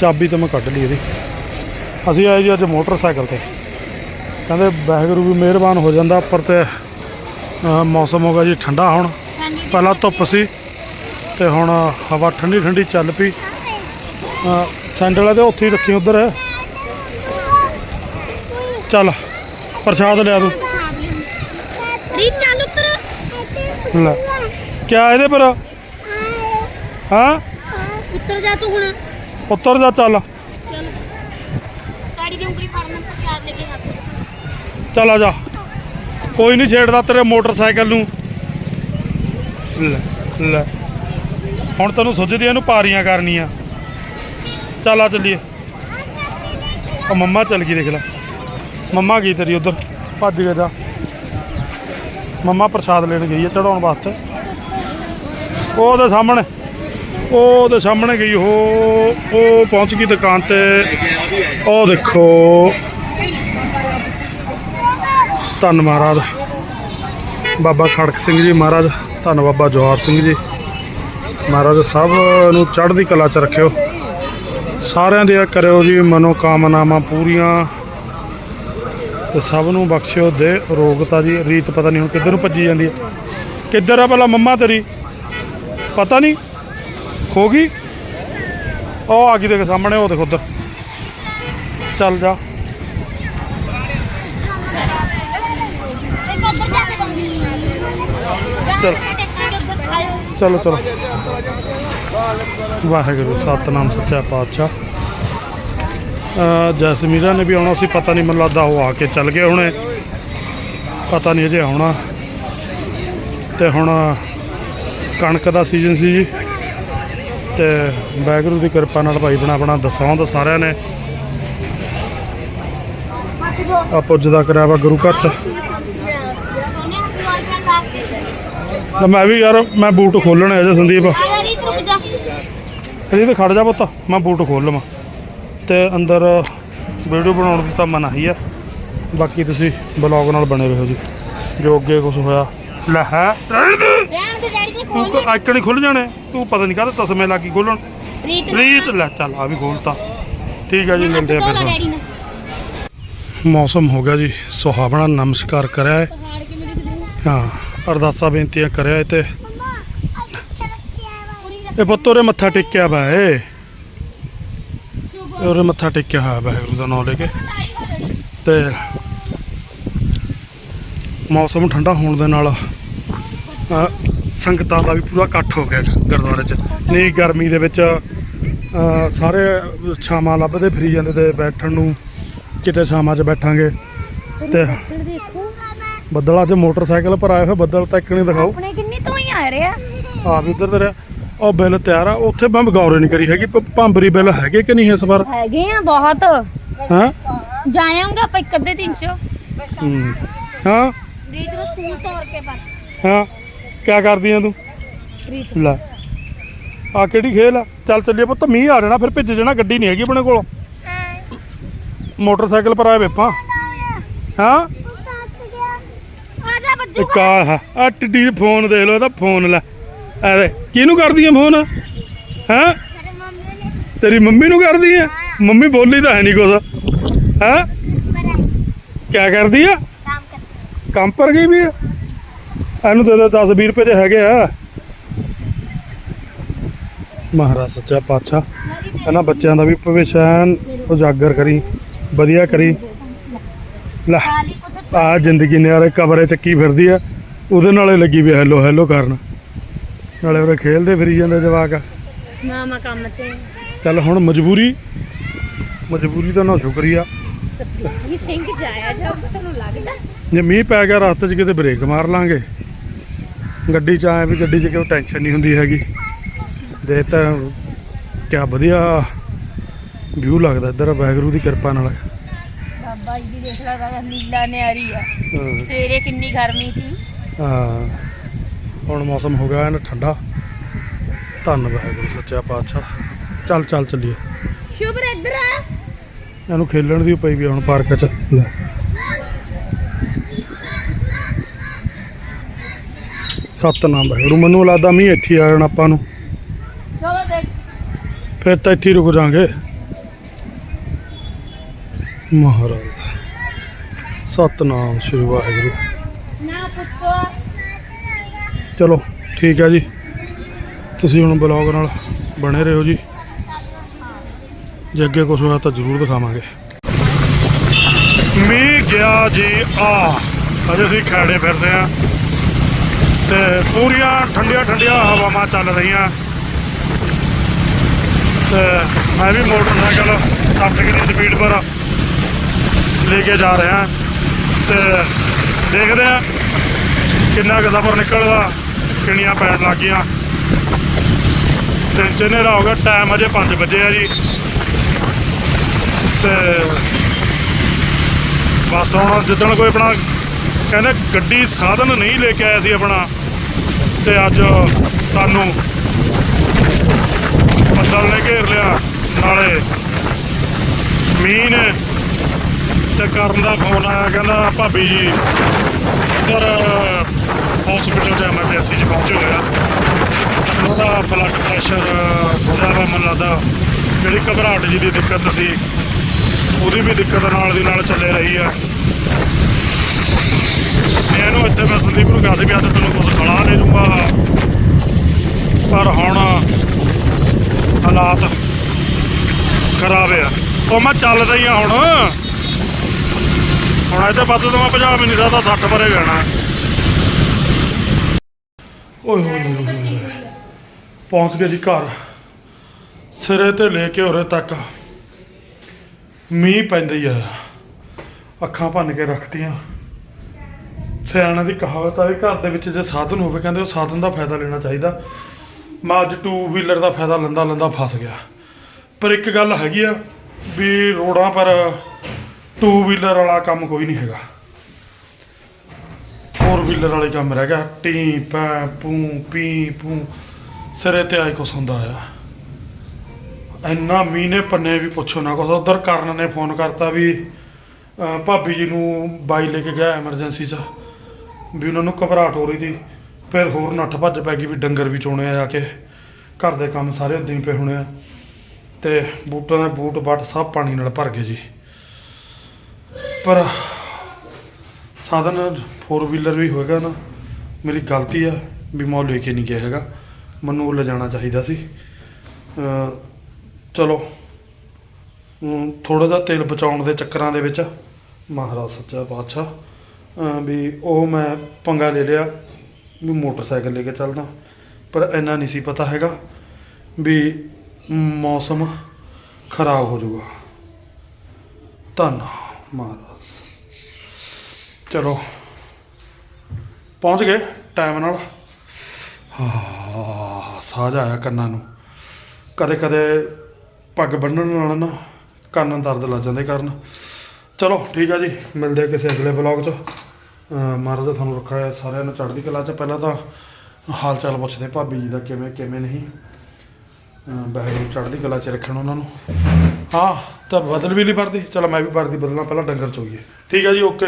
ਚਾਬੀ ਤਾਂ ਮੈਂ ਕੱਢ ਲਈ ਇਹਦੀ। ਅਸੀਂ ਆਏ ਜੀ ਅੱਜ ਮੋਟਰਸਾਈਕਲ ਤੇ। ਕਹਿੰਦੇ ਵਾਹਿਗੁਰੂ ਵੀ ਮਿਹਰਬਾਨ ਹੋ ਜਾਂਦਾ ਉੱਪਰ ਤੇ ਮੌਸਮ ਹੋ ਗਿਆ ਜੀ ਠੰਡਾ ਹੁਣ। ਪਹਿਲਾਂ ਧੁੱਪ ਸੀ ਤੇ ਹੁਣ ਹਵਾ ਠੰਡੀ ਠੰਡੀ ਚੱਲ ਪਈ। ਅਹ, ਸੈਂਡਲ ਤੇ ਉੱਥੇ ਹੀ ਰੱਖੀ ਉਧਰ। ਚੱਲ ਪ੍ਰਸ਼ਾਦ ਲਿਆ ਤੂੰ। ਰੀਤ ਚੱਲ ਉੱਤਰ। ਲੈ। ਕਿਆ ਇਹਦੇ ਪਰ? ਹਾਂ। ਉੱਤਰ ਜਾ ਤੂੰ ਹੁਣ। ਉੱਤਰ ਜਾ ਚੱਲ ਚਲ ਗਾੜੀ ਦੀ ਉਂਗਲੀ ਫੜਨ ਪ੍ਰਸ਼ਾਦ ਲੈ ਕੇ ਹੱਥ ਚੱਲ ਆ ਜਾ। ਕੋਈ ਨਹੀਂ ਛੇੜਦਾ ਤੇਰੇ ਮੋਟਰਸਾਈਕਲ ਨੂੰ। ਲੈ ਲੈ। ਹੁਣ ਤੈਨੂੰ ਸੁੱਝਦੀ ਇਹਨੂੰ ਪਾਰੀਆਂ ਕਰਨੀਆਂ। ਚੱਲ ਆ ਚੱਲੀਏ। ਉਹ ਮੰਮਾ ਚੱਲ ਗਈ ਦੇਖ ਲੈ। ਮੰਮਾ ਗਈ ਤੇਰੀ ਉਧਰ। ਭੱਜ ਗਏ ਦਾ ਮੰਮਾ ਪ੍ਰਸ਼ਾਦ ਲੈਣ ਗਈ ਹੈ ਚੜਾਉਣ ਵਾਸਤੇ। ਉਹ ਉਹਦੇ ਸਾਹਮਣੇ, ਉਹ ਉਹਦੇ ਸਾਹਮਣੇ ਗਈ। ਉਹ ਉਹ ਪਹੁੰਚ ਗਈ ਦੁਕਾਨ ਤੇ। ਉਹ ਦੇਖੋ। ਧੰਨ ਮਹਾਰਾਜ। ਬਾਬਾ ਖੜਕ ਸਿੰਘ ਜੀ ਮਹਾਰਾਜ, ਧੰਨ ਬਾਬਾ ਜਵਾਹਰ ਸਿੰਘ ਜੀ। ਮਹਾਰਾਜ, ਸਭ ਨੂੰ ਚੜ੍ਹਦੀ ਕਲਾ ਚ ਰੱਖਿਓ। ਸਾਰਿਆਂ ਦੀਆਂ ਕਰਿਓ ਜੀ ਮਨੋ ਕਾਮਨਾਵਾਂ ਪੂਰੀਆਂ। ਤੇ ਸਭ ਨੂੰ ਬਖਸ਼ਿਓ ਦੇ ਰੋਗਤਾ ਜੀ, ਰੀਤ ਪਤਾ ਨਹੀਂ ਹੁਣ ਕਿੱਧਰ ਨੂੰ ਭੱਜੀ ਜਾਂਦੀ ਹੈ। ਕਿੱਧਰ ਆ ਭਲਾ ਮੰਮਾ ਤੇਰੀ? ਪਤਾ ਨਹੀਂ? ਹੋ ਗਈ ਉਹ ਆ ਗਈ ਦੇਖ ਸਾਹਮਣੇ, ਉਹ ਦੇਖ ਉੱਧਰ। ਚੱਲ ਜਾ। ਚਲ। ਟੇਕਾਂਗੇ ਚਲੋ ਚਲੋ। ਵਾਹਿਗੁਰੂ, ਸਤਨਾਮ ਸੱਚਾ ਪਾਤਸ਼ਾਹ। ਅ ਜਸਮੀਰਾ ਨੇ ਵੀ ਆਉਣਾ ਸੀ, ਪਤਾ ਨਹੀਂ ਮੈਨੂੰ ਲੱਗਦਾ ਉਹ ਆ ਕੇ ਚੱਲ ਗਏ ਹੁਣੇ। ਪਤਾ ਨਹੀਂ ਅਜੇ ਆਉਣਾ। ਤੇ ਹੁਣ ਕਣਕ ਦਾ ਸੀਜ਼ਨ ਸੀ ਜੀ। ਤੇ ਵਾਹਿਗੁਰੂ ਦੀ ਕਿਰਪਾ ਨਾਲ ਭਾਈ ਬਣਾ ਬਣਾ ਦਸਾਂ ਤਾਂ ਸਾਰਿਆਂ ਨੇ। ਆ ਪੁੱਜਦਾ ਕਰਿਆ ਗੁਰੂ ਘਰ ਚ ਸੋਨੇ ਨੂੰ ਵਾਲ ਪੈਂਦਾ ਤੇ ਮੈਂ ਵੀ ਯਾਰ ਮੈਂ ਬੂਟ ਖੋਲਣੇ ਅਜੇ ਸੰਦੀਪ। ਜਾ ਇਹਦੀ ਤੇ ਖੜ ਜਾ ਪੁੱਤ ਮੈਂ ਬੂਟ ਖੋਲ ਲਵਾਂ। ਤੇ ਅੰਦਰ ਵੀਡੀਓ ਬਣਾਉਣ ਦੀ ਤਾਂ ਮਨਾਹੀ ਆ। ਬਾਕੀ ਤੁਸੀਂ ਬਲੌਗ ਨਾਲ ਬਣੇ ਰਹੋ ਜੀ। ਜੋ ਅੱਗੇ ਕੁਝ ਹੋਇਆ ਲੈ ਹੈ। ਖੋਲ ਤੂੰ ਆਈਕਣ ਹੀ ਖੁੱਲ ਜਾਣੇ? ਤੂੰ ਪਤਾ ਨਹੀਂ ਕਾਹਦੇ ਤਸਮੇ ਲੱਗੀ ਖੋਲਣ ਰੀਤ ਲੈ ਚੱਲ ਆ ਵੀ ਖੋਲਤਾ ਠੀਕ ਆ ਜੀ ਮਿਲਦੇ ਆ ਫਿਰ ਮੌਸਮ ਹੋ ਗਿਆ ਜੀ ਸੁਹਾਵਣਾ ਨਮਸਕਾਰ ਕਰਿਆ ਹੈ। ਅਰਦਾਸਾਂ ਬੇਨਤੀਆਂ ਕਰਿਆ ਹੈ ਤੇ ਇਹ ਪੁੱਤ ਉਰੇ ਮੱਥਾ ਟੇਕਿਆ ਵਾ ਏ ਉਰੇ ਮੱਥਾ ਟੇਕਿਆ ਹੋਇਆ ਵਾਹਿਗੁਰੂ ਦਾ ਨਾਮ ਲੈ ਕੇ। ਤੇ ਮੌਸਮ ਠੰਡਾ ਹੋਣ ਦੇ ਨਾਲ ਸੰਗਤਾਂ ਦਾ ਵੀ ਪੂਰਾ ਇਕੱਠ ਹੋ ਗਿਆ ਗੁਰਦੁਆਰੇ 'ਚ। ਨਹੀਂ ਗਰਮੀ ਦੇ ਵਿੱਚ ਸਾਰੇ ਛਾਵਾਂ ਲੱਭਦੇ ਫਿਰੀ ਜਾਂਦੇ ਤੇ ਬੈਠਣ ਨੂੰ ਕਿਤੇ ਸ਼ਾਮਾਂ 'ਚ ਬੈਠਾਂਗੇ। ਤੇ ਬੱਦਲਾਂ 'ਚ ਮੋਟਰਸਾਈਕਲ ਪਰ ਆਏ ਹੋਏ ਬੱਦਲ ਤਾਂ ਇੱਕ ਨਹੀਂ ਦਿਖਾਓ। ਆਪਣੇ ਕਿੰਨੀ ਤੋਂ ਹੀ ਆ ਰਿਹਾ ਆ? ਵੀ ਉਧਰ ਤੇਰਾ ਉਹ ਬਿੱਲ ਤਿਆਰ ਆ ਉੱਥੇ ਮੈਂ ਗੌਰ ਨਹੀਂ ਕਰੀ ਹੈਗੀ ਭ- ਭਾਂਬਰੀ ਬਿੱਲ ਹੈਗੇ ਕਿ ਨਹੀਂ ਇਸ ਵਾਰ? ਹੈਗੇ ਆ ਬਹੁਤ। ਹਾਂ? ਜਾਇਆਂਗਾ ਆਪਾਂ ਇੱਕ ਅੱਧੇ ਦਿਨ ਚ। ਹੂੰ। ਹਾਂ? ਰੀਤ ਨੂੰ ਸਕੂਲ ਤੋਰ ਕੇ ਬਸ। ਹਾਂ। ਕਿਆ ਕਰਦੀ ਆ ਤੂੰ? ਰੀਤ। ਲੈ। ਆ ਕਿਹੜੀ ਖੇਲ ਆ? ਚੱਲ ਚੱਲੀਏ ਪੁੱਤ ਮੀਂਹ ਆ ਜਾਣਾ ਫਿਰ ਭਿੱਜ ਜਾਣਾ ਗੱਡੀ ਨਹੀਂ ਹੈਗੀ ਆਪਣੇ ਕੋਲ। ਮੋਟਰਸਾਈਕਲ ਪਰ ਆਏ ਵੇਪਾਂ ਹਾਂ? ਇੱਕ ਆ ਆ ਟਿੱਡੀ ਫੋਨ ਦੇਖ ਲਓ, ਇਹਦਾ ਫੋਨ ਲੈ। ਐ ਕਿਹਨੂੰ ਕਰਦੀ ਆ ਫੋਨ? ਹੈਂ? ਤੇਰੀ ਮੰਮੀ ਨੂੰ ਕਰਦੀ ਆ? ਮੰਮੀ ਬੋਲੀ ਤਾਂ ਹੈ ਨਹੀਂ ਕੁਛ। ਹੈਂ? ਕਿਆ ਕਰਦੀ ਆ? ਕੰਮ ਪਰ ਗਈ ਵੀ ਇਹਨੂੰ ਦੇ ਦੇ 10 20 ਰੁਪਏ ਦੇ ਹੈਗੇ ਆ। ਮਹਾਰਾਜ ਸੱਚਾ ਪਾਤਸ਼ਾਹ, ਇਹਨਾਂ ਬੱਚਿਆਂ ਦਾ ਵੀ ਭਵਿੱਖ ਉਜਾਗਰ ਕਰੀ, ਵਧੀਆ ਕਰੀ। ਲੈ। ਆ ਜ਼ਿੰਦਗੀ ਨੇ ਯਾਰ ਕਬਰੇ ਚੱਕੀ ਫਿਰਦੀ ਆ ਉਹਦੇ ਨਾਲੇ ਲੱਗੀ ਵੀ ਹੈਲੋ ਹੈਲੋ ਕਰਨ। ਨਾਲੇ ਉਹ ਖੇਲਦੇ ਫਿਰੀ ਜਾਂਦੇ ਜਵਾਕ। ਮਾਮਾ ਕੰਮ ਤੇ ਚੱਲ ਹੁਣ ਮਜਬੂਰੀ ਮਜਬੂਰੀ ਦਾ ਨਾ ਸ਼ੁਕਰੀਆ। ਸਤਿ ਸਿੰਘ ਜਾਇਆ ਜਾਊਗਾ ਤੁਹਾਨੂੰ ਲੱਗਦਾ? ਜੇ ਮੀਂਹ ਪੈ ਗਿਆ ਰਸਤੇ 'ਚ ਕਿਤੇ ਬ੍ਰੇਕ ਮਾਰ ਲਾਂਗੇ। ਗੱਡੀ 'ਚ ਆਏ ਵੀ ਗੱਡੀ 'ਚ ਕੋਈ ਟੈਨਸ਼ਨ ਨਹੀਂ ਹੁੰਦੀ ਹੈਗੀ। ਦੇ ਤਾਂ ਕਿਆ ਵਧੀਆ ਵਿਊ ਲੱਗਦਾ ਇੱਧਰ ਵਾਹਿਗੁਰੂ ਦੀ ਕਿਰਪਾ ਨਾਲ। ਜੀ ਦੀ ਦੇਖ ਲਾ ਨੀਲਾ ਨਿਆਰੀ ਆ। ਹਾਂ। ਸਵੇਰੇ ਕਿੰਨੀ ਗਰਮੀ ਸੀ। ਹਾਂ। ਹੁਣ ਮੌਸਮ ਹੋ ਗਿਆ ਐਨ ਠੰਡਾ। ਧੰਨ ਵਾਹਿਗੁਰੂ ਸੱਚਾ ਪਾਤਸ਼ਾਹ। ਚੱਲ ਚੱਲ ਚੱਲੀਏ। ਸ਼ੁਭਰ ਇੱਧਰ ਆ। ਇਹਨੂੰ ਖੇਲਣ ਦੀ ਪਈ ਵੀ ਆ ਹੁਣ ਪਾਰਕ 'ਚ। ਲੈ। ਸਤਨਾਮ ਵਾਹਿਗੁਰੂ ਮੈਨੂੰ ਲੱਗਦਾ ਮੀਂਹ ਇੱਥੇ ਆ ਜਾਣਾ ਆਪਾਂ ਨੂੰ। ਚਲੋ ਦੇਖ। ਫਿਰ ਤਾਂ ਇੱਥੇ ਹੀ ਰੁਕ ਜਾਾਂਗੇ। ਮਹਾਰਾਜ। ਸਤਨਾਮ ਸ੍ਰੀ ਵਾਹਿਗੁਰੂ। ਨਾ ਪੁੱਤੋ ਚਲੋ, ਠੀਕ ਹੈ ਜੀ। ਤੁਸੀਂ ਹੁਣ ਬਲੌਗ ਨਾਲ ਬਣੇ ਰਹੋ ਜੀ। ਜੇ ਅੱਗੇ ਕੁਝ ਹੋਇਆ ਤਾਂ ਜ਼ਰੂਰ ਦਿਖਾਵਾਂਗੇ। ਮੀਂਹ ਗਿਆ ਜੀ ਆ ਅਜੇ ਅਸੀਂ ਖੈੜੇ ਫਿਰਦੇ ਆ ਤੇ ਪੂਰੀਆਂ ਠੰਡੀਆਂ ਠੰਡੀਆਂ ਹਵਾਵਾਂ ਚੱਲ ਰਹੀਆਂ। ਤੇ ਮੈਂ ਵੀ ਮੋਟਰਸਾਈਕਲ 60 ਦੀ ਸਪੀਡ ਪਰ ਲੈ ਕੇ ਜਾ ਰਿਹਾ ਤੇ ਦੇਖਦੇ ਹਾਂ ਕਿੰਨਾ ਕੁ ਸਫ਼ਰ ਨਿਕਲਦਾ, ਕਿੰਨੀਆਂ ਪੈਣ ਲੱਗ ਗਈਆਂ ਤੇ ਚਨੇਰਾ ਹੋ ਗਿਆ ਟਾਈਮ ਅਜੇ 5 ਵਜੇ ਆ ਜੀ। ਤੇ ਬਸ ਹੁਣ ਜਿੱਦਣ ਕੋਈ ਆਪਣਾ ਕਹਿੰਦੇ ਗੱਡੀ ਸਾਧਨ ਨਹੀਂ ਲੈ ਕੇ ਆਇਆ ਸੀ ਆਪਣਾ, ਤੇ ਅੱਜ ਸਾਨੂੰ ਬੱਦਲ ਨੇ ਘੇਰ ਲਿਆ। ਨਾਲੇ ਮੀਂਹ ਨੇ ਤੇ ਕਰਨ ਦਾ ਫੋਨ ਆਇਆ, ਕਹਿੰਦਾ, ਭਾਬੀ ਜੀ, ਉੱਧਰ ਹਸਪੀਟਲ 'ਚ ਐਮਰਜੈਂਸੀ 'ਚ ਪਹੁੰਚੇ ਹੋਇਆ ਉਹਦਾ ਬਲੱਡ ਪ੍ਰੈਸ਼ਰ ਥੋੜਾ ਵਾ ਮਨ ਲੱਗਦਾ, ਜਿਹੜੀ ਘਬਰਾਹਟ ਜੀ ਦੀ ਦਿੱਕਤ ਸੀ, ਉਹਦੀ ਵੀ ਦਿੱਕਤ ਨਾਲ ਦੀ ਨਾਲ ਚੱਲੇ ਰਹੀ ਆ। ਇਹਨੂੰ ਇੱਥੇ, ਮੈਂ ਸੰਦੀਪ ਨੂੰ ਕਿਹਾ ਸੀ ਵੀ ਅੱਜ ਤੈਨੂੰ ਕੁਝ ਖਿਲਾ ਲੈ ਜੂੰਗਾ ਪਰ ਹੁਣ ਹਾਲਾਤ ਖਰਾਬ ਆ। ਉਹ ਮੈਂ ਚੱਲਦਾ ਹੀ ਆ ਹੁਣ। ਹੁਣ ਇਹ ਵੱਧ ਤੋਂ ਮੈਂ ਭਜਾ ਵੀ ਨਹੀਂ ਸਕਦਾ 60 ਪਰੇ ਜਾਣਾ ਓਏ ਹੋਏ ਹੋਏ ਪਹੁੰਚ ਗਏ ਜੀ ਘਰ। ਸਿਰੇ ਤੇ ਲੈ ਕੇ ਉਰੇ ਤੱਕ ਮੀਂਹ ਪੈਂਦਾ ਹੀ ਆ। ਅੱਖਾਂ ਭੰਨ ਕੇ ਰੱਖਤੀਆਂ। ਸਿਆਣਾ ਦੀ ਕਹਾਵਤ ਆ ਵੀ ਘਰ ਦੇ ਵਿੱਚ ਜੇ ਸਾਧਨ ਹੋਵੇ ਕਹਿੰਦੇ ਉਹ ਸਾਧਨ ਦਾ ਫਾਇਦਾ ਲੈਣਾ ਚਾਹੀਦਾ। ਮੈਂ ਅੱਜ ਟੂ ਵੀਲਰ ਦਾ ਫਾਇਦਾ ਲੰਦਾ ਲੰਦਾ ਫਸ ਗਿਆ। ਪਰ ਇੱਕ ਗੱਲ ਹੈਗੀ ਆ ਵੀ ਰੋਡਾਂ ਪਰ ਟੂ ਵੀਲਰ ਵਾਲਾ ਕੰਮ ਕੋਈ ਨਹੀਂ ਹੈਗਾ। ਫੋਰ ਵੀਲਰ ਵਾਲੇ ਕੰਮ ਰਹਿ ਗਿਆ। ਟੀ, ਪੈ, ਪੂ, ਪੀ, ਪੂ, ਸਿਰੇ ਤੇ ਆਈ ਕੁਛ ਹੁੰਦਾ ਆ। ਇੰਨਾ ਮੀਂਹ ਪੰਨੇ ਵੀ ਪੁੱਛੋ ਨਾ ਕੁਛ। ਉਧਰ ਕਰਨ ਨੇ ਫੋਨ ਕਰਤਾ ਵੀ ਭਾਬੀ ਜੀ ਨੂੰ ਬਾਈ ਲੈ ਕੇ ਗਿਆ ਐਮਰਜੈਂਸੀ 'ਚ, ਵੀ ਉਹਨਾਂ ਨੂੰ ਘਬਰਾਹਟ ਹੋ ਰਹੀ ਸੀ। ਫਿਰ ਹੋਰ ਨੱਠ ਭੱਜ ਪੈ ਗਈ ਵੀ ਡੰਗਰ ਵੀ ਚੋਣੇ ਆ ਜਾ ਕੇ। ਘਰ ਦੇ ਕੰਮ ਸਾਰੇ ਉਦਾਂ ਹੀ ਪਏ ਹੋਣੇ ਆ। ਤੇ ਬੂਟਾਂ ਦੇ ਬੂਟ ਬੱਟ ਸਭ ਪਾਣੀ ਨਾਲ ਭਰ ਗਏ ਜੀ। ਪਰ ਸਾਧਨ ਫੋਰ ਵੀਲਰ ਵੀ ਹੋਏਗਾ ਨਾ, ਮੇਰੀ ਗਲਤੀ ਆ ਵੀ ਮੈਂ ਉਹ ਲੈ ਕੇ ਨਹੀਂ ਗਿਆ ਹੈਗਾ। ਮੈਨੂੰ ਉਹ ਲਿਜਾਣਾ ਚਾਹੀਦਾ ਸੀ। ਚਲੋ ਥੋੜਾ ਜਿਹਾ ਤੇਲ ਬਚਾਉਣ ਦੇ ਚੱਕਰਾਂ ਦੇ ਵਿੱਚ ਮਹਾਰਾਜ ਸੱਚਾ ਪਾਤਸ਼ਾਹ ਵੀ ਉਹ ਮੈਂ ਪੰਗਾ ਲੈ ਲਿਆ ਵੀ ਮੋਟਰਸਾਈਕਲ ਲੈ ਕੇ ਚੱਲਦਾ। ਪਰ ਇੰਨਾ ਨਹੀਂ ਸੀ ਪਤਾ ਹੈਗਾ ਵੀ ਮੌਸਮ ਖਰਾਬ ਹੋ ਜਾਊਗਾ। ਧੰਨ ਮਹਾਰਾਜ ਚਲੋ। ਪਹੁੰਚ ਗਏ ਟਾਈਮ ਨਾਲ। ਹਾਂ ਸਾਜ ਆਇਆ ਕੰਨਾਂ ਨੂੰ। ਕਦੇ ਕਦੇ ਪੱਗ ਬੰਨਣ ਨਾਲ ਨਾ ਕੰਨ ਦਰਦ ਲੱਗ ਜਾਂਦੇ ਕਰਨ। ਚਲੋ, ਠੀਕ ਆ ਜੀ। ਮਿਲਦੇ ਕਿਸੇ ਅਗਲੇ ਵਲੌਗ 'ਚ। ਅਹ ਮਹਾਰਾਜ ਤੁਹਾਨੂੰ ਰੱਖਿਆ ਸਾਰਿਆਂ ਨੂੰ ਚੜ੍ਹਦੀ ਕਲਾ 'ਚ। ਪਹਿਲਾਂ ਤਾਂ ਹਾਲ ਚਾਲ ਪੁੱਛਦੇ ਭਾਬੀ ਜੀ ਦਾ ਕਿਵੇਂ ਕਿਵੇਂ ਨਹੀਂ। ਬਹਿਰੂ ਚੜ੍ਹਦੀ ਕਲਾ 'ਚ ਰੱਖਣ ਉਹਨਾਂ ਨੂੰ। ਹਾਂ, ਤਾਂ ਬਦਲ ਵੀ ਨਹੀਂ ਵਰਦੀ। ਚਲੋ ਮੈਂ ਵੀ ਵਰਦੀ ਬਦਲਣਾ, ਪਹਿਲਾਂ ਡੰਗਰ ਚੋਈਏ। ਠੀਕ ਆ ਜੀ, ਓਕੇ।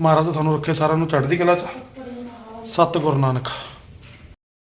ਮਹਾਰਾਜ ਤੁਹਾਨੂੰ ਰੱਖੇ, ਸਾਰਿਆਂ ਨੂੰ ਚੜ੍ਹਦੀ ਕਲਾ 'ਚ। ਸਤਿ ਗੁਰੂ ਨਾਨਕ।